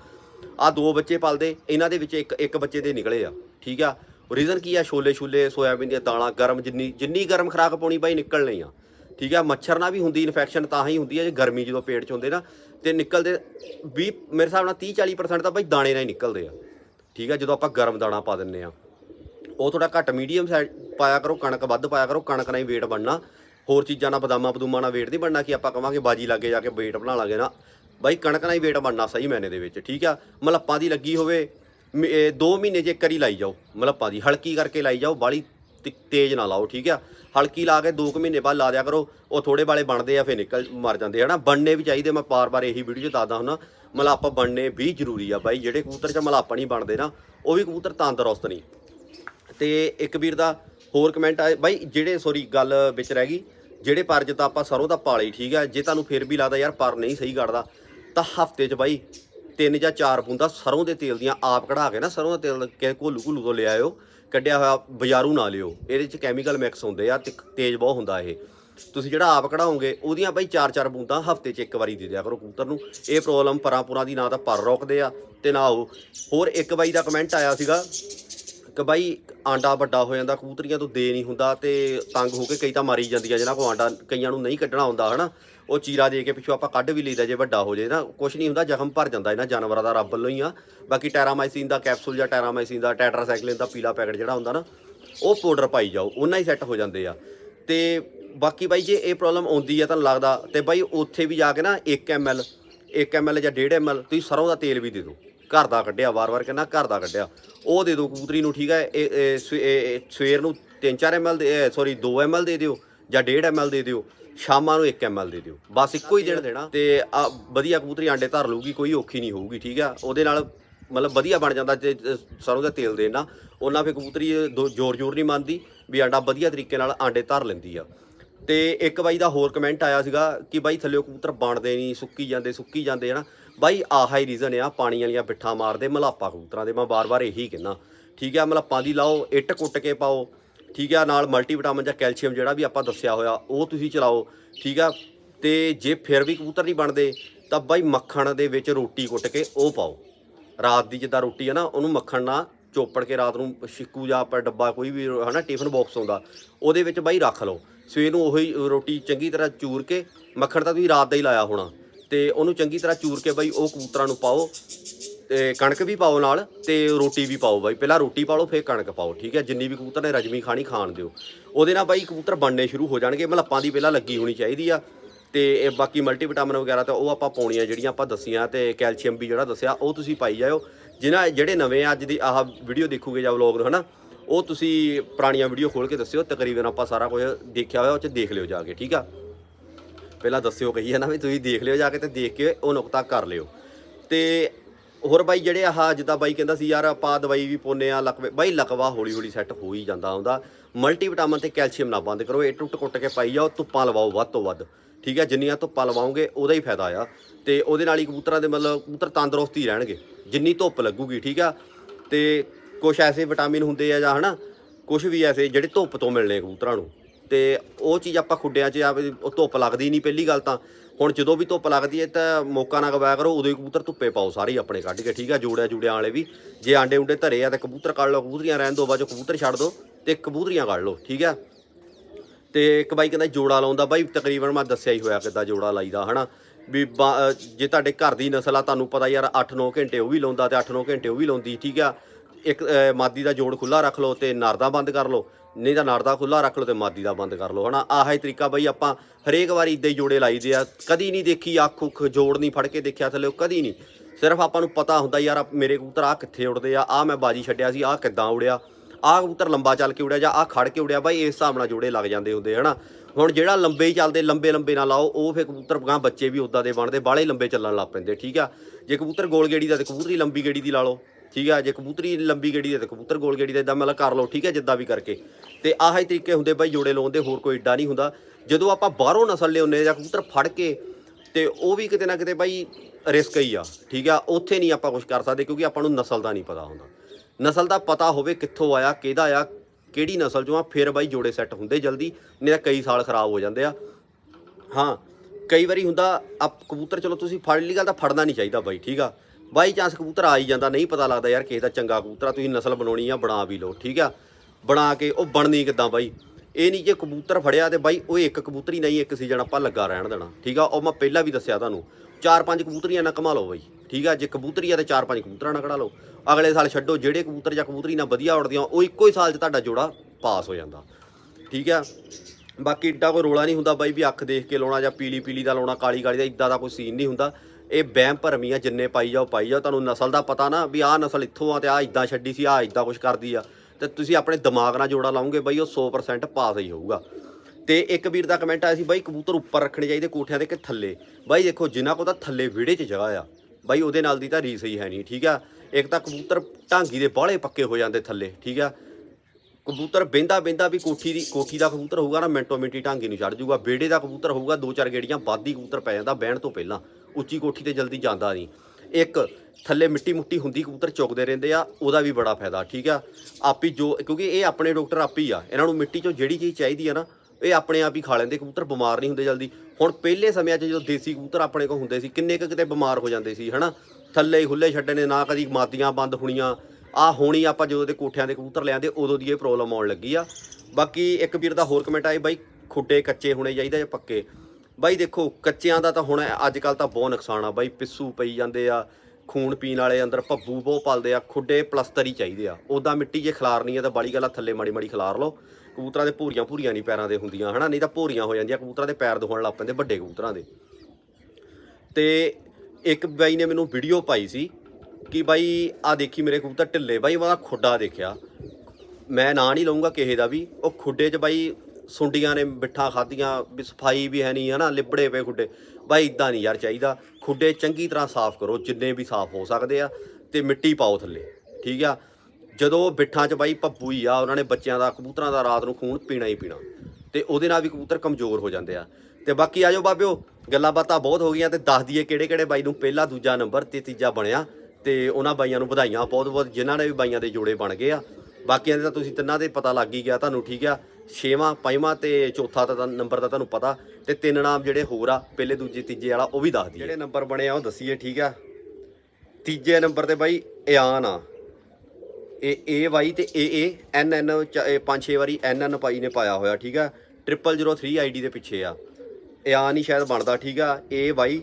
ਆ ਦੋ ਬੱਚੇ ਪਲਦੇ, ਇਹਨਾਂ ਦੇ ਵਿੱਚ ਇੱਕ ਇੱਕ ਬੱਚੇ ਦੇ ਨਿਕਲੇ ਆ, ਠੀਕ ਆ? ਰੀਜ਼ਨ ਕੀ ਆ? ਛੋਲੇ ਛੁਲੇ ਸੋਇਆਬੀਨ ਦੀਆਂ ਦਾਣਾ ਗਰਮ ਜਿੰਨੀ ਜਿੰਨੀ ਗਰਮ ਖਰਾਕ ਪਾਉਣੀ ਬਾਈ ਨਿਕਲਣੀ ਆ। ਠੀਕ ਆ, ਮੱਛਰ ਨਾਲ ਵੀ ਹੁੰਦੀ ਇਨਫੈਕਸ਼ਨ ਤਾਂ ਹੀ ਹੁੰਦੀ ਹੈ ਜੇ ਗਰਮੀ ਜਦੋਂ ਪੇਟ 'ਚ ਹੁੰਦੇ ਨਾ, ਤੇ ਨਿਕਲਦੇ 20 ਮੇਰੇ ਹਿਸਾਬ ਨਾਲ 30 40% ਤਾਂ ਬਾਈ ਦਾਣੇ ਨਾਲ ਹੀ ਨਿਕਲਦੇ ਆ। ਠੀਕ ਆ, ਜਦੋਂ ਆਪਾਂ ਗਰਮ ਦਾਣਾ ਪਾ ਦਿੰਨੇ ਆ। ਉਹ ਥੋੜਾ ਘੱਟ ਮੀਡੀਅਮ ਸਾਈਜ਼ ਪਾਇਆ ਕਰੋ, ਕਣਕ ਵੱਧ ਪਾਇਆ ਕਰੋ, ਕਣਕ ਨਾਲ ਹੀ weight ਬਣਨਾ। ਹੋਰ ਚੀਜ਼ਾਂ ਨਾਲ, ਬਦਾਮਾਂ ਬਦੂਮਾਂ ਨਾਲ weight ਨਹੀਂ ਬਣਨਾ ਕਿ ਆਪਾਂ ਕਵਾਂਗੇ ਬਾਜੀ ਲਾਗੇ ਜਾ ਕੇ weight ਬਣਾ ਲਾਂਗੇ ਨਾ। ਬਾਈ ਕਣਕ ਨਾਲ ਹੀ weight ਬਣਨਾ ਸਹੀ ਮੈਨੇ ਦੇ ਵਿੱਚ, ਠੀਕ ਆ। ਮਲੱਪਾਂ ਦੀ ਲੱਗੀ ਹੋਵੇ 2 ਮਹੀਨੇ 'ਚ ਇੱਕ ਲਾਈ ਜਾਓ, ਮਲੱਪਾਂ ਦੀ, ਹਲਕੀ ਕਰਕੇ ਲਾਈ ਜਾਓ, ਬਾਲੀ ਤੇਜ਼ ਨਾ ਲਾਓ, ਠੀਕ ਆ? ਹਲਕੀ ਲਾ ਕੇ 2 ਮਹੀਨੇ ਬਾਅਦ ਲਾ ਦਿਆ ਕਰੋ, ਉਹ ਥੋੜੇ ਵਾਲੇ ਬਣਦੇ ਆ, ਫਿਰ ਨਿਕਲ ਮਰ ਜਾਂਦੇ ਆ, ਹਨਾ? ਬਣਨੇ ਵੀ ਚਾਹੀਦੇ, ਮੈਂ ਬਾਰ-ਬਾਰ ਇਹੀ ਵੀਡੀਓ 'ਚ ਦੱਸਦਾ ਹੁੰਦਾ, ਮਲਾਪਾ ਬਣਨੇ ਵੀ ਜ਼ਰੂਰੀ ਆ ਬਾਈ, ਜਿਹੜੇ ਕਬੂਤਰ 'ਚ ਮਲਾਪਾ ਨਹੀਂ ਬਣਦੇ ਨਾ, ਉਹ ਵੀ ਕਬੂਤਰ ਤੰਦਰੁਸਤ ਨਹੀਂ। ਤੇ ਇੱਕ ਵੀਰ ਦਾ ਹੋਰ ਕਮੈਂਟ ਆਏ ਬਾਈ, ਜਿਹੜੇ ਸੋਰੀ ਗੱਲ ਵਿੱਚ ਰਹਿ ਗਈ, ਜਿਹੜੇ ਪਰ ਜਿੱਦਾਂ ਆਪਾਂ ਸਰੋਂ ਦਾ ਪਾਲੀ, ਠੀਕ ਆ? ਜੇ ਤੁਹਾਨੂੰ ਫਿਰ ਵੀ ਲੱਗਦਾ ਯਾਰ ਪਰ ਨਹੀਂ ਸਹੀ ਕੱਢਦਾ, ਤਾਂ ਹਫ਼ਤੇ 'ਚ ਬਾਈ, ਤਿੰਨ ਜਾਂ ਚਾਰ ਬੂੰਦਾਂ ਸਰੋਂ ਦੇ ਤੇਲ ਦੀਆਂ ਆਪ ਕਢਾ ਕੇ ਨਾ, ਸਰੋਂ ਦਾ ਤੇਲ ਕਿ ਘੋਲੂ ਘੋਲੂ ਤੋਂ ਲੈ ਆਇਓ ਕੱਢਿਆ ਹੋਇਆ ਬਾਜ਼ਾਰੂ ਨਾ ਲਿਓ। ਇਹਦੇ 'ਚ ਕੈਮੀਕਲ ਮਿਕਸ ਹੁੰਦੇ ਆ ਤੇ ਤੇਜ਼ ਬਹੁਤ ਹੁੰਦਾ ਇਹ। ਤੁਸੀਂ ਜਿਹੜਾ ਆਪ ਕਢਾਓਗੇ, ਉਹਦੀਆਂ ਬਾਈ ਚਾਰ ਚਾਰ ਬੂੰਦਾਂ ਹਫ਼ਤੇ 'ਚ ਇੱਕ ਵਾਰੀ ਦੇ ਦਿਆ ਕਰੋ ਕਬੂਤਰ ਨੂੰ। ਇਹ ਪ੍ਰੋਬਲਮ ਪਰਾਂ ਪੁਰਾਂ ਦੀ ਨਾ ਤਾਂ ਪਰ ਰੋਕਦੇ ਆ ਤੇ ਨਾ ਉਹ। ਹੋਰ ਇੱਕ ਬਾਈ ਦਾ ਕਮੈਂਟ ਆਇਆ ਸੀਗਾ ਕਿ ਬਾਈ ਆਂਡਾ ਵੱਡਾ ਹੋ ਜਾਂਦਾ, ਕਬੂਤਰੀਆਂ ਤੋਂ ਦੇ ਨਹੀਂ ਹੁੰਦਾ ਤੇ ਤੰਗ ਹੋ ਕੇ ਕਈ ਤਾਂ ਮਾਰੀ ਜਾਂਦੀਆਂ ਜਿਹਨਾਂ ਕੋ ਆਂਡਾ ਕਈਆਂ ਨੂੰ ਨਹੀਂ ਕੱਢਣਾ ਹੁੰਦਾ ਹਨਾ? ਉਹ ਚੀਰਾ ਦੇ ਕੇ ਪਿੱਛੋਂ ਆਪਾਂ ਕੱਢ ਵੀ ਲਈਦਾ ਜੇ ਵੱਡਾ ਹੋ ਜੇ ਨਾ ਕੁਝ ਨਹੀਂ ਹੁੰਦਾ, ਜ਼ਖਮ ਭਰ ਜਾਂਦਾ ਇਹਨਾਂ ਜਾਨਵਰਾਂ ਦਾ ਰੱਬ ਵੱਲੋਂ ਹੀ ਆ। ਬਾਕੀ ਟੈਰਾਮਾਈਸਿਨ ਦਾ ਕੈਪਸੂਲ ਜਾਂ ਟੈਰਾਮਾਈਸਿਨ ਦਾ ਟੈਟਰਾਸਾਈਕਲਿਨ ਦਾ ਪੀਲਾ ਪੈਕਟ ਜਿਹੜਾ ਹੁੰਦਾ ਨਾ, ਉਹ ਪਾਊਡਰ ਪਾਈ ਜਾਓ, ਉਹਨਾਂ ਹੀ ਸੈੱਟ ਹੋ ਜਾਂਦੇ ਆ। ਤੇ ਬਾਕੀ ਬਾਈ ਜੇ ਇਹ ਪ੍ਰੋਬਲਮ ਆਉਂਦੀ ਆ ਤੁਹਾਨੂੰ ਲੱਗਦਾ, ਤੇ ਬਾਈ ਉੱਥੇ ਵੀ ਜਾ ਕੇ ਨਾ 1 ml 1 ml ਜਾਂ 1.5 ml ਤੁਸੀਂ ਸਰੋਂ ਦਾ ਤੇਲ ਵੀ ਦੇ ਦਿਓ। ਘਰ ਦਾ ਕੱਢਿਆ ਵਾਰ-ਵਾਰ ਕਹਿੰਦਾ ਘਰ ਦਾ ਕੱਢਿਆ। ਉਹ ਦੇ ਦਿਓ ਕਬੂਤਰੀ ਨੂੰ, ਠੀਕ ਹੈ ਇਹ- ਸਵੇ- ਸਵੇਰ ਨੂੰ 3-4 ml ਦੇ ਸੌਰੀ 2 ml ਦੇ ਦਿਓ ਜਾਂ 1.5 ml ਦੇ ਦਿਓ। ਸ਼ਾਮਾਂ ਨੂੰ 1 ml ਦੇ ਦਿਓ। ਬਸ ਇੱਕੋ ਹੀ ਦਿਨ ਦੇਣਾ ਤੇ ਆ ਵਧੀਆ ਕਬੂਤਰੀ ਆਂਡੇ ਧਰ ਲੂਗੀ ਕੋਈ ਔਖੀ ਨਹੀਂ ਹੋਊਗੀ ਠੀਕ ਆ? ਉਹਦੇ ਨਾਲ ਮਤਲਬ ਵਧੀਆ ਬਣ ਜਾਂਦਾ ਤੇ ਅ, ਸਰੋਂ ਦਾ ਤੇਲ ਦੇਣਾ ਉਹਨਾਂ ਫਿਰ ਕਬੂਤਰੀ ਦੋ- ਜ਼ੋਰ ਜ਼ੋਰ ਨਹੀਂ ਮੰਨਦੀ ਵੀ ਆਂਡਾ ਵਧੀਆ ਤਰੀਕੇ ਨਾਲ ਆਂਡੇ ਧਰ ਲੈਂਦੀ ਆ। ਤੇ ਇੱਕ ਬਾਈ ਦਾ ਹੋਰ ਕਮੈਂਟ ਆਇਆ ਸੀਗਾ ਕਿ ਬਾਈ ਥੱਲੇ ਕਬੂਤਰ ਬਣਦੇ ਨਹੀਂ ਸੁੱਕੀ ਜਾਂਦੇ ਸੁੱਕੀ ਜਾਂਦੇ ਹਨਾ। ਬਾਈ ਆਹਾ ਹੀ ਰੀਜ਼ਨ ਆ ਪਾਣੀ ਵਾਲੀਆਂ ਪਿੱਠਾਂ ਮਾਰਦੇ ਮਲਾਪਾ ਕਬੂਤਰਾਂ ਦੇ। ਮੈਂ ਬਾਰ-ਬਾਰ ਇਹੀ ਕਹਿਣਾ ਠੀਕ ਆ ਮਲਾਪਾਂ ਦੀ ਲਾਓ ਇੱਟ ਕੁੱਟ ਕੇ ਪਾਓ। ਠੀਕ ਆ, ਨਾਲ ਮਲਟੀਵਿਟਾਮਿਨ ਜਾਂ ਕੈਲਸ਼ੀਅਮ ਜਿਹੜਾ ਵੀ ਆਪਾਂ ਦੱਸਿਆ ਹੋਇਆ, ਉਹ ਤੁਸੀਂ ਚਲਾਓ, ਠੀਕ ਆ। ਤੇ ਜੇ ਫਿਰ ਵੀ ਕਬੂਤਰ ਨਹੀਂ ਬਣਦੇ, ਤਾਂ ਬਾਈ ਮੱਖਣ ਦੇ ਵਿੱਚ ਰੋਟੀ ਕੁੱਟ ਕੇ ਉਹ ਪਾਓ। ਰਾਤ ਦੀ ਜਿੱਦਾਂ ਰੋਟੀ ਹੈ ਨਾ, ਉਹਨੂੰ ਮੱਖਣ ਨਾਲ ਚੋਪੜ ਕੇ ਰਾਤ ਨੂੰ ਛਿੱਕੂ ਜਾਂ ਆਪਾਂ ਡੱਬਾ ਕੋਈ ਵੀ, ਹਨਾ, ਟਿਫਨ ਬਾਕਸ ਹੁੰਦਾ, ਉਹਦੇ ਵਿੱਚ ਬਾਈ ਰੱਖ ਲਓ। ਸਵੇਰ ਨੂੰ ਉਹੀ ਰੋਟੀ ਚੰਗੀ ਤਰ੍ਹਾਂ ਚੂਰ ਕੇ, ਮੱਖਣ ਤਾਂ ਤੁਸੀਂ ਰਾਤ ਦਾ ਹੀ ਲਾਇਆ ਹੋਣਾ, ਤੇ ਉਹਨੂੰ ਚੰਗੀ ਤਰ੍ਹਾਂ ਚੂਰ ਕੇ ਬਾਈ ਉਹ ਕਬੂਤਰਾਂ ਨੂੰ ਪਾਓ। ਤੇ ਕਣਕ ਵੀ ਪਾਓ ਨਾਲ ਤੇ ਰੋਟੀ ਵੀ ਪਾਓ ਬਾਈ। ਪਹਿਲਾਂ ਰੋਟੀ ਪਾ ਲਓ ਫਿਰ ਕਣਕ ਪਾਓ, ਠੀਕ ਹੈ? ਜਿੰਨੀ ਵੀ ਕਬੂਤਰ ਨੇ ਰਜਮੀ ਖਾਣੀ, ਖਾਣ ਦਿਓ। ਉਹਦੇ ਨਾਲ ਬਾਈ ਕਬੂਤਰ ਬਣਨੇ ਸ਼ੁਰੂ ਹੋ ਜਾਣਗੇ। ਮਲੱਪਾਂ ਦੀ ਪਹਿਲਾਂ ਲੱਗੀ ਹੋਣੀ ਚਾਹੀਦੀ ਆ ਤੇ ਇਹ ਬਾਕੀ ਮਲਟੀਵਿਟਾਮਿਨ ਵਗੈਰਾ ਤਾਂ ਉਹ ਆਪਾਂ ਪਾਉਣੀਆਂ ਜਿਹੜੀਆਂ ਆਪਾਂ ਦੱਸੀਆਂ ਤੇ ਕੈਲਸ਼ੀਅਮ ਵੀ ਜਿਹੜਾ ਦੱਸਿਆ, ਉਹ ਤੁਸੀਂ ਪਾਈ ਜਾਇਓ। ਜਿਨ੍ਹਾਂ ਜਿਹੜੇ ਨਵੇਂ ਅੱਜ ਦੀ ਆਹ ਵੀਡੀਓ ਦੇਖੋਗੇ ਜਾਂ ਵਲੌਗ ਨੂੰ ਹਨਾ? ਉਹ ਤੁਸੀਂ ਪੁਰਾਣੀਆਂ ਵੀਡੀਓ ਖੋਲ ਕੇ ਦੱਸਿਓ। ਤਕਰੀਬਨ ਆਪਾਂ ਸਾਰਾ ਕੁਝ ਦੇਖਿਆ ਹੋਇਆ, ਉਹ ਚ ਦੇਖ ਲਿਓ ਜਾ ਕੇ, ਠੀਕ ਆ? ਪਹਿਲਾਂ ਦੱਸਿਓ ਕਹੀ ਹੈ ਨਾ ਵੀ ਤੁਸੀਂ ਦੇਖ ਲਿਓ ਜਾ ਕੇ ਤੇ ਦੇਖ ਕੇ ਉਹ ਨੁਕਤਾ ਕਰ ਲਿਓ। ਤੇ ਹੋਰ ਬਾਈ ਜਿਹੜੇ ਆਹ ਜਿੱਦਾਂ ਬਾਈ ਕਹਿੰਦਾ ਸੀ, ਯਾਰ ਆਪਾਂ ਦਵਾਈ ਵੀ ਪਾਉਂਦੇ ਆ ਲਕਵੇ ਬਾਈ ਲਕਵਾ ਹੌਲੀ ਹੌਲੀ ਸੈੱਟ ਹੋ ਹੀ ਜਾਂਦਾ ਹੁੰਦਾ ਮਲਟੀਵਿਟਾਮਿਨ ਤੇ ਕੈਲਸ਼ੀਅਮ ਨਾ ਬੰਦ ਕਰੋ, ਇਹ ਟੁੱਟ ਕੁੱਟ ਕੇ ਪਾਈ ਜਾਓ, ਧੁੱਪਾਂ ਲਵਾਓ ਵੱਧ ਤੋਂ ਵੱਧ। ਠੀਕ ਹੈ, ਜਿੰਨੀਆਂ ਧੁੱਪਾਂ ਲਵਾਓਗੇ, ਉਹਦਾ ਹੀ ਫਾਇਦਾ ਆ। ਤੇ ਉਹਦੇ ਨਾਲ ਹੀ ਕਬੂਤਰਾਂ ਦੇ ਮਤਲਬ ਕਬੂਤਰ ਤੰਦਰੁਸਤ ਹੀ ਰਹਿਣਗੇ, ਜਿੰਨੀ ਧੁੱਪ ਲੱਗੂਗੀ, ਠੀਕ ਆ। ਤੇ ਕੁਝ ਐਸੇ ਵਿਟਾਮਿਨ ਹੁੰਦੇ ਆ ਜਾਂ ਹਨਾ ਕੁਝ ਵੀ ਐਸੇ ਜਿਹੜੇ ਧੁੱਪ ਤੋਂ ਮਿਲਣੇ ਕਬੂਤਰਾਂ ਨੂੰ। ਤੇ ਉਹ ਚੀਜ਼ ਆਪਾਂ ਖੁੱਡਿਆਂ 'ਚ ਆ ਉਹ ਧੁੱਪ ਲੱਗਦੀ ਨਹੀਂ, ਪਹਿਲੀ ਗੱਲ ਤਾਂ। ਹੁਣ ਜਦੋਂ ਵੀ ਧੁੱਪ ਲੱਗਦੀ ਹੈ ਤਾਂ ਮੌਕਾ ਨਾ ਗਵਾਇਆ ਕਰੋ, ਉਦੋਂ ਹੀ ਕਬੂਤਰ ਧੁੱਪੇ ਪਾਓ ਸਾਰੇ ਹੀ ਆਪਣੇ ਕੱਢ ਕੇ, ਠੀਕ ਆ? ਜੋੜਿਆ ਜੁੜਿਆਂ ਵਾਲੇ ਵੀ। ਜੇ ਆਂਡੇ ਉਂਡੇ ਧਰੇ ਆ ਤਾਂ ਕਬੂਤਰ ਕੱਢ ਲਓ, ਕਬੂਤਰੀਆਂ ਰਹਿਣ ਦੋ ਬਾਅਦ ਚੋਂ ਕਬੂਤਰ ਛੱਡ ਦਿਓ ਤੇ ਕਬੂਤਰੀਆਂ ਕੱਢ ਲਓ, ਠੀਕ ਆ? ਤੇ ਇੱਕ ਬਾਈ ਕਹਿੰਦਾ ਜੋੜਾ ਲਾਉਂਦਾ, ਬਾਈ ਤਕਰੀਬਨ ਮੈਂ ਦੱਸਿਆ ਹੀ ਹੋਇਆ ਕਿੱਦਾਂ ਜੋੜਾ ਲਾਈਦਾ, ਹਨਾ? ਵੀ ਬਾ- ਅਹ ਜੇ ਤੁਹਾਡੇ ਘਰ ਦੀ ਨਸਲ ਆ, ਤੁਹਾਨੂੰ ਪਤਾ ਯਾਰ 8-9 ਘੰਟੇ ਉਹ ਵੀ ਲਾਉਂਦਾ ਤੇ 8-9 ਘੰਟੇ ਉਹ ਵੀ ਲਾਉਂਦੀ, ਠੀਕ ਆ? ਇੱਕ ਮਾਦੀ ਦਾ ਜੋੜ ਖੁੱਲਾ ਰੱਖ ਲਓ ਤੇ ਨਰ ਬੰਦ ਕਰ ਲਓ। ਨਹੀਂ ਤਾਂ ਨਰ ਦਾ ਖੁੱਲਾ ਰੱਖ ਲਓ ਤੇ ਮਾਦੀ ਦਾ ਬੰਦ ਕਰ ਲਓ, ਹਨਾ? ਆਹ ਹੀ ਤਰੀਕਾ ਬਈ ਆਪਾਂ ਹਰੇਕ ਵਾਰੀ ਇਦਾਂ ਹੀ ਜੋੜੇ ਲਾਈਦੇ ਆ। ਕਦੀ ਨਹੀਂ ਦੇਖੀ ਅੱਖ ਉੱਖ ਜੋੜ ਨਹੀਂ ਫੜ ਕੇ ਦੇਖਿਆ ਥੱਲੇ ਕਦੀ ਨਹੀਂ। ਸਿਰਫ ਆਪਾਂ ਨੂੰ ਪਤਾ ਹੁੰਦਾ ਯਾਰ ਮੇਰੇ ਕਬੂਤਰ ਆ ਕਿੱਥੇ ਉੜਦੇ ਆ ਆ ਮੈਂ ਬਾਜੀ ਛੱਡਿਆ ਸੀ ਆ ਕਿੱਦਾਂ ਉੜਿਆ ਆਹ ਕਬੂਤਰ ਲੰਬਾ ਚੱਲ ਕੇ ਉੜਿਆ ਜਾਂ ਆਹ ਖੜ ਕੇ ਉੜਿਆ ਬਾਈ ਇਸ ਹਿਸਾਬ ਨਾਲ ਜੋੜੇ ਲੱਗ ਜਾਂਦੇ ਹੁੰਦੇ ਹਨਾ? ਹੁਣ ਜਿਹੜਾ ਲੰਬੇ ਹੀ ਚੱਲਦੇ, ਲੰਬੇ ਲੰਬੇ ਨਾਲ ਲਾਓ, ਉਹ ਫੇ ਕਬੂਤਰ ਗਾਂ ਬੱਚੇ ਵੀ ਉਦਾਂ ਦੇ ਬਣਦੇ, ਬਾਹਲੇ ਲੰਬੇ ਚੱਲਣ ਲੱਗ ਪੈਂਦੇ, ਠੀਕ ਆ? ਜੇ ਕਬੂਤਰ ਗੋਲ ਗੇੜੀ ਦਾ ਤੇ ਕਬੂਤਰੀ ਲੰਬੀ ਗੇੜੀ ਦੀ ਲਾ ਲਓ। ਠੀਕ ਆ, ਜੇ ਕਬੂਤਰੀ ਲੰਬੀ ਗੇੜੀ ਦੇ ਤਾਂ ਕਬੂਤਰ ਗੋਲ ਗੇੜੀ ਦੇ ਇਦਾਂ ਮਤਲਬ ਕਰ ਲਓ, ਠੀਕ ਹੈ ਜਿੱਦਾਂ ਵੀ ਕਰਕੇ। ਤੇ ਆਹ ਹੀ ਤਰੀਕੇ ਹੁੰਦੇ ਬਾਈ ਜੋੜੇ ਲਾਉਣ ਦੇ, ਹੋਰ ਕੋਈ ਏਡਾ ਨਹੀਂ ਹੁੰਦਾ। ਜਦੋਂ ਆਪਾਂ ਬਾਹਰੋਂ ਨਸਲ ਲਿਆਉਂਦੇ ਜਾਂ ਕਬੂਤਰ ਫੜ ਕੇ, ਤੇ ਉਹ ਵੀ ਕਿਤੇ ਨਾ ਕਿਤੇ ਬਾਈ ਰਿਸਕ ਹੀ ਆ, ਠੀਕ ਆ। ਉੱਥੇ ਨਹੀਂ ਆਪਾਂ ਕੁਝ ਕਰ ਸਕਦੇ, ਕਿਉਂਕਿ ਆਪਾਂ ਨੂੰ ਨਸਲ ਦਾ ਨਹੀਂ ਪਤਾ ਹੁੰਦਾ। ਨਸਲ ਦਾ ਪਤਾ ਹੋਵੇ ਕਿੱਥੋਂ ਆਇਆ, ਕਿਹਦਾ ਆ ਕਿਹੜੀ ਨਸਲ ਚੋਂ ਆ, ਫਿਰ ਬਾਈ ਜੋੜੇ ਸੈੱਟ ਹੁੰਦੇ ਜਲਦੀ, ਨਹੀਂ ਤਾਂ ਕਈ ਸਾਲ ਖਰਾਬ ਹੋ ਜਾਂਦੇ ਆ। ਹਾਂ, ਕਈ ਵਾਰੀ ਹੁੰਦਾ, ਆਪ ਕਬੂਤਰ ਚਲੋ ਤੁਸੀਂ ਫੜ ਲਈ ਗੱਲ ਤਾਂ ਫੜਨਾ ਨਹੀਂ ਚਾਹੀਦਾ ਬਾਈ, ਠੀਕ ਆ। ਬਾਈ ਚਾਂਸ ਕਬੂਤਰ ਆ ਹੀ ਜਾਂਦਾ, ਨਹੀਂ ਪਤਾ ਲੱਗਦਾ ਯਾਰ ਕਿਸੇ ਦਾ ਚੰਗਾ ਕਬੂਤਰ ਆ, ਤੁਸੀਂ ਨਸਲ ਬਣਾਉਣੀ ਆ, ਬਣਾ ਵੀ ਲਓ, ਠੀਕ ਆ? ਬਣਾ ਕੇ ਉਹ ਬਣਨੀ ਕਿੱਦਾਂ ਬਾਈ? ਇਹ ਨਹੀਂ ਜੇ ਕਬੂਤਰ ਫੜਿਆ ਤੇ ਬਾਈ ਉਹ ਇੱਕ ਕਬੂਤਰੀ ਨਹੀਂ, ਇੱਕ ਸੀਜ਼ਨ ਆਪਾਂ ਲੱਗਾ ਰਹਿਣ ਦੇਣਾ, ਠੀਕ ਆ? ਉਹ ਮੈਂ ਪਹਿਲਾਂ ਵੀ ਦੱਸਿਆ ਤੁਹਾਨੂੰ, ਚਾਰ ਪੰਜ ਕਬੂਤਰੀਆਂ ਨਾਲ ਕਮਾ ਲਓ ਬਾਈ, ਠੀਕ ਆ? ਜੇ ਕਬੂਤਰੀ ਆ ਤੇ ਚਾਰ ਪੰਜ ਕਬੂਤਰਾਂ ਨਾਲ ਕਢਾ ਲਓ। ਅਗਲੇ ਸਾਲ ਛੱਡੋ, ਜਿਹੜੇ ਕਬੂਤਰ ਜਾਂ ਕਬੂਤਰੀ ਨਾਲ ਵਧੀਆ ਉੜਦੀਆਂ, ਉਹ ਇੱਕੋ ਹੀ ਸਾਲ 'ਚ ਤੁਹਾਡਾ ਜੋੜਾ ਪਾਸ ਹੋ ਜਾਂਦਾ, ਠੀਕ ਆ? ਬਾਕੀ ਇੱਡਾ ਕੋਈ ਰੋਲਾ ਨਹੀਂ ਹੁੰਦਾ ਬਾਈ ਵੀ ਅੱਖ ਦੇਖ ਕੇ ਲਾਉਣਾ ਜਾਂ ਪੀਲੀ ਪੀਲੀ ਦਾ ਲਾਉਣਾ ਕਾਲੀ ਕਾਲੀ ਦਾ, ਇੱਦਾਂ ਦਾ ਕੋਈ ਸੀਨ ਨਹੀਂ ਹੁੰਦਾ। ਇਹ ਬਹਿਮ ਭਰਮੀ ਆ ਜਿੰਨੇ ਪਾਈ ਜਾਓ ਪਾਈ ਜਾਓ। ਤੁਹਾਨੂੰ ਨਸਲ ਦਾ ਪਤਾ ਨਾ ਵੀ ਆਹ ਨਸਲ ਇੱਥੋਂ ਆ ਤੇ ਆਹ ਇਦਾਂ ਛੱਡੀ ਸੀ, ਆਹ ਇਦਾਂ ਕੁਝ ਕਰਦੀ ਆ। ਤੇ ਤੁਸੀਂ ਆਪਣੇ ਦਿਮਾਗ ਨਾਲ ਜੋੜਾ ਲਾਉਂਗੇ ਬਈ ਉਹ 100% ਪਾਸ ਹੀ ਹੋਊਗਾ। ਤੇ ਇੱਕ ਵੀਰ ਦਾ ਕਮੈਂਟ ਆਇਆ ਸੀ, ਬਾਈ ਕਬੂਤਰ ਉੱਪਰ ਰੱਖਣੇ ਚਾਹੀਦੇ ਕੋਠਿਆਂ ਦੇ ਕਿ ਥੱਲੇ। ਬਾਈ ਦੇਖੋ ਜਿਨ੍ਹਾਂ ਕੋਲ ਤਾਂ ਥੱਲੇ ਵਿਹੜੇ 'ਚ ਜਗ੍ਹਾ ਆ, ਬਾਈ ਉਹਦੇ ਨਾਲ ਦੀ ਤਾਂ ਰੀਸ ਹੀ ਹੈ ਨਹੀਂ, ਠੀਕ ਆ? ਇੱਕ ਤਾਂ ਕਬੂਤਰ ਢਾਂਗੀ ਦੇ ਬਾਹਲੇ ਪੱਕੇ ਹੋ ਜਾਂਦੇ ਥੱਲੇ, ਠੀਕ ਆ? ਕਬੂਤਰ ਬਹਿੰਦਾ ਬਹਿੰਦਾ ਵੀ ਕੋਠੀ ਦੀ, ਕੋਠੀ ਦਾ ਕਬੂਤਰ ਹੋਊਗਾ ਨਾ, ਮਿੰਟੋ ਮਿੰਟੀ ਢਾਂਗੀ ਨੂੰ ਛੱਡ ਜੂਗਾ। ਬੇੜੇ ਦਾ ਕਬੂਤਰ ਹੋਊਗਾ, ਦੋ ਚਾਰ ਗੇੜੀਆਂ ਵੱਧ ਹੀ ਕਬੂਤਰ ਪੈ ਜਾਂਦਾ ਬਹਿਣ ਤੋਂ ਪਹਿਲਾਂ। ਉੱਚੀ ਕੋਠੀ ਤੇ ਜਲਦੀ ਜਾਂਦਾ ਨਹੀਂ। ਇੱਕ, ਥੱਲੇ ਮਿੱਟੀ ਮੁੱਟੀ ਹੁੰਦੀ, ਕਬੂਤਰ ਚੁਗਦੇ ਰਹਿੰਦੇ ਆ, ਉਹਦਾ ਵੀ ਬੜਾ ਫਾਇਦਾ, ਠੀਕ ਆ? ਆਪੀ ਜੋ, ਕਿਉਂਕਿ ਇਹ ਆਪਣੇ ਡਾਕਟਰ ਆਪੀ ਆ, ਇਹਨਾਂ ਨੂੰ ਮਿੱਟੀ ਚੋਂ ਜਿਹੜੀ ਚੀਜ਼ ਚਾਹੀਦੀ ਆ ਨਾ, ਇਹ ਆਪਣੇ ਆਪ ਹੀ ਖਾ ਲੈਂਦੇ, ਕਬੂਤਰ ਬਿਮਾਰ ਨਹੀਂ ਹੁੰਦੇ ਜਲਦੀ। ਹੁਣ ਪਹਿਲੇ ਸਮਿਆਂ 'ਚ ਜਦੋਂ ਦੇਸੀ ਕਬੂਤਰ ਆਪਣੇ ਕੋਲ ਹੁੰਦੇ ਸੀ, ਕਿੰਨੇ ਕੁ ਕਿਤੇ ਬਿਮਾਰ ਹੋ ਜਾਂਦੇ ਸੀ, ਹਨਾ? ਥੱਲੇ ਹੀ ਖੁੱਲੇ ਛੱਡੇ ਨਾ ਕਦੀ ਮਾਦੀਆਂ ਬੰਦ ਹੋਣੀਆਂ ਆ ਹੋਣੀ ਆਪਾਂ ਜਦੋਂ ਦੇ ਕੋਠਿਆਂ ਦੇ ਕਬੂਤਰ ਲਿਆਂਦੇ, ਉਦੋਂ ਦੀ ਇਹ ਪ੍ਰੋਬਲਮ ਆਉਣ ਲੱਗੀ ਆ। ਬਾਕੀ ਇੱਕ ਵੀਰ ਦਾ ਹੋਰ ਕਮੈਂਟ ਆਇਆ, ਬਾਈ, ਖੁੱਡੇ ਕੱਚੇ ਹੋਣੇ ਚਾਹੀਦੇ ਜਾਂ ਪੱਕੇ? ਬਾਈ ਦੇਖੋ, ਕੱਚਿਆਂ ਦਾ ਤਾਂ ਹੁਣ ਅੱਜ ਕੱਲ ਤਾਂ ਬਹੁਤ ਨੁਕਸਾਨ ਆ। ਬਾਈ ਪਿੱਸੂ ਪਈ ਜਾਂਦੇ ਆ, ਖੂਨ ਪੀਣ ਵਾਲੇ ਅੰਦਰ ਭੱਬੂ ਬਹੁਤ ਪਲਦੇ ਆ, ਖੁੱਡੇ ਪਲਸਤਰ ਹੀ ਚਾਹੀਦੇ ਆ। ਉਦਾਂ ਮਿੱਟੀ ਜੇ ਖਿਲਾਰਨੀ ਆ ਤਾਂ ਬਾਲੀ ਗੱਲਾਂ ਥੱਲੇ ਮਾੜੀ ਮਾੜੀ ਖਿਲਾਰ ਲਓ। ਕਬੂਤਰਾਂ ਦੇ ਭੂਰੀਆਂ ਭੂਰੀਆਂ ਨਹੀਂ ਪੈਰਾਂ ਦੇ ਹੁੰਦੀਆਂ, ਹਨਾ? ਨਹੀਂ ਤਾਂ ਭੂਰੀਆਂ ਹੋ ਜਾਂਦੀਆਂ, ਕਬੂਤਰਾਂ ਦੇ ਪੈਰ ਦੁਖਣ ਲੱਗ ਪੈਂਦੇ, ਵੱਡੇ ਕਬੂਤਰਾਂ ਦੇ। ਤੇ ਇੱਕ ਬਾਈ ਨੇ ਮੈਨੂੰ ਵੀਡੀਓ ਪਾਈ ਸੀ ਕਿ ਬਾਈ ਆ ਦੇਖੀ ਮੇਰੇ ਕਬੂਤਰ ਢਿੱਲੇ, ਬਾਈ ਉਹਦਾ ਖੁੱਡਾ ਦੇਖਿਆ। ਮੈਂ ਨਾਂ ਨਹੀਂ ਲਊਂਗਾ ਕਿਸੇ ਦਾ ਵੀ, ਉਹ ਖੁੱਡੇ 'ਚ ਬਾਈ ਸੁੰਡੀਆਂ ਨੇ ਬਿੱਠਾਂ ਖਾਧੀਆਂ, ਵੀ ਸਫ਼ਾਈ ਵੀ ਹੈ ਨਹੀਂ, ਹਨਾ, ਲਿਬੜੇ ਪਏ ਖੁੱਡੇ। ਬਾਈ ਇਦਾਂ ਨਹੀਂ ਯਾਰ ਚਾਹੀਦਾ। ਖੁੱਡੇ ਚੰਗੀ ਤਰ੍ਹਾਂ ਸਾਫ਼ ਕਰੋ, ਜਿੰਨੇ ਵੀ ਸਾਫ਼ ਹੋ ਸਕਦੇ ਆ, ਤੇ ਮਿੱਟੀ ਪਾਓ ਥੱਲੇ, ਠੀਕ ਆ? ਜਦੋਂ ਬਿੱਠਾਂ 'ਚ ਬਾਈ ਪੱਪੂ ਹੀ ਆ, ਉਹਨਾਂ ਨੇ ਬੱਚਿਆਂ ਦਾ, ਕਬੂਤਰਾਂ ਦਾ ਰਾਤ ਨੂੰ ਖੂਨ ਪੀਣਾ ਹੀ ਪੀਣਾ। ਤੇ ਉਹਦੇ ਨਾਲ ਵੀ ਕਬੂਤਰ ਕਮਜ਼ੋਰ ਹੋ ਜਾਂਦੇ ਆ। ਤੇ ਬਾਕੀ ਆਜੋ ਬਾਬਿਓ, ਗੱਲਾਂ ਬਾਤਾਂ ਬਹੁਤ ਹੋ ਗਈਆਂ, ਤੇ ਦੱਸ ਦਈਏ ਕਿਹੜੇ ਕਿਹੜੇ ਬਾਈ ਨੂੰ ਪਹਿਲਾ, ਦੂਜਾ ਨੰਬਰ ਤੇ ਤੀਜਾ ਬਣਿਆ। ਤੇ ਉਹਨਾਂ ਬਾਈਆਂ ਨੂੰ ਵਧਾਈਆਂ ਬਹੁਤ ਬਹੁਤ ਜਿਨ੍ਹਾਂ ਨੇ ਵੀ ਬਾਈਆਂ ਦੇ ਜੋੜੇ ਬਣ ਗਏ ਆ। ਬਾਕੀਆਂ ਦੇ ਤਾਂ ਤੁਸੀਂ ਤਿੰਨਾਂ ਦੇ ਪਤਾ ਲੱਗ ਹੀ ਗਿਆ ਤੁਹਾਨੂੰ, ਠੀਕ ਆ? ਛੇਵਾਂ, ਪੰਜਵਾਂ ਤੇ ਚੌਥਾ ਤਾਂ ਨੰਬਰ ਦਾ ਤੁਹਾਨੂੰ ਪਤਾ। ਤੇ ਤਿੰਨ ਨਾਮ ਜਿਹੜੇ ਹੋਰ ਆ, ਪਹਿਲੇ, ਦੂਜੇ, ਤੀਜੇ ਵਾਲਾ, ਉਹ ਵੀ ਦੱਸ ਦਈਏ। ਜਿਹੜੇ ਨੰਬਰ ਬਣੇ ਆ, ਉਹ ਦੱਸੀਏ, ਠੀਕ ਆ? ਤੀਜੇ ਨੰਬਰ ਤੇ ਬਾਈ, ਇਆਨ ਆ। ਇਹ ਏ ਵਾਈ ਤੇ ਏ ਏ ਐਨ ਐਨ ਪੰਜ, ਛੇ ਵਾਰੀ ਐਨ ਐਨ ਪਾਈ ਨੇ ਪਾਇਆ ਹੋਇਆ, ਠੀਕ ਆ? 0003 ਆਈਡੀ ਦੇ ਪਿੱਛੇ ਆ। ਇਹ ਹੀ ਸ਼ਾਇਦ ਬਣਦਾ, ਠੀਕ ਆ? ਏ ਵਾਈ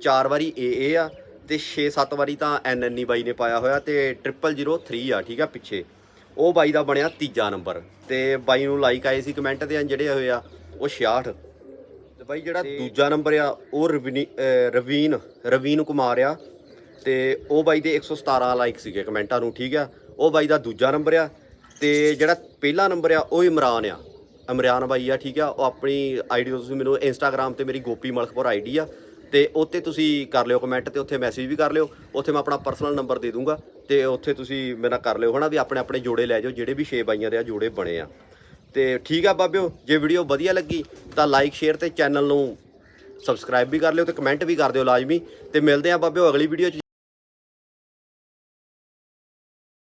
ਚਾਰ ਵਾਰੀ ਏ ਏ ਆ, ਤੇ 6-7 ਵਾਰੀ ਤਾਂ ਐਨ ਐਨ ਬਾਈ ਨੇ ਪਾਇਆ ਹੋਇਆ, ਤੇ 0003 ਆ, ਠੀਕ ਆ? ਪਿੱਛੇ। ਉਹ ਬਾਈ ਦਾ ਬਣਿਆ ਤੀਜਾ ਨੰਬਰ। ਤੇ ਬਾਈ ਨੂੰ ਲਾਈਕ ਆਏ ਸੀ ਕਮੈਂਟ ਤੇ ਜਿਹੜੇ ਹੋਏ ਆ ਉਹ 66 ਤੇ ਬਾਈ ਜਿਹੜਾ ਦੂਜਾ ਨੰਬਰ ਆ ਉਹ ਰਵੀਨੀ- ਰਵੀਨ ਰਵੀਨ ਕੁਮਾਰ ਆ। ਤੇ ਉਹ ਬਾਈ ਦੇ 117 ਲਾਈਕ ਸੀਗੇ ਕਮੈਂਟਾਂ ਨੂੰ ਠੀਕ ਆ? ਉਹ ਬਾਈ ਦਾ ਦੂਜਾ ਨੰਬਰ ਆ। ਤੇ ਜਿਹੜਾ ਪਹਿਲਾ ਨੰਬਰ ਆ ਉਹ ਇਮਰਾਨ ਆ। ਇਮਰਾਨ ਬਾਈ ਆ ਠੀਕ ਆ? ਉਹ ਆਪਣੀ ਆਈਡੀ ਤੁਸੀਂ ਮੈਨੂੰ ਇੰਸਟਾਗ੍ਰam ਤੇ ਮੇਰੀ ਗੋਪੀ ਮਲਕਪੁਰ ਆਈਡੀ ਆ। ਤੇ ਉੱਤੇ ਤੁਸੀਂ ਕਰ ਲਿਓ ਕਮੈਂਟ ਤੇ ਉੱਥੇ ਮੈਸੇਜ ਵੀ ਕਰ ਲਿਓ। ਉੱਥੇ ਮੈਂ ਆਪਣਾ ਪਰਸਨਲ ਨੰਬਰ ਦੇ ਦੂੰਗਾ ਤੇ ਉੱਥੇ ਤੁਸੀਂ ਮੇਰਾ ਕਰ ਲਿਓ ਹਨਾ ਵੀ ਆਪਣੇ ਆਪਣੇ ਜੋੜੇ ਲੈ ਜਾਓ, ਜਿਹੜੇ ਵੀ 6 ਬਾਈਆਂ ਦੇ ਆ ਜੋੜੇ ਬਣੇ ਆ। ਤੇ ਠੀਕ ਆ ਬਾਬਿਓ, ਜੇ ਵੀਡੀਓ ਵਧੀਆ ਲੱਗੀ ਤਾਂ ਲਾਈਕ ਸ਼ੇਅਰ ਤੇ ਚੈਨਲ ਨੂੰ ਸਬਸਕ੍ਰਾਈਬ ਵੀ ਕਰ ਲਿਓ ਤੇ ਕਮੈਂਟ ਵੀ ਕਰ ਦਿਓ ਲਾਜ਼ਮੀ। ਤੇ ਮਿਲਦੇ ਆ ਬਾਬਿਓ ਅਗਲੀ ਵੀਡੀਓ 'ਚ।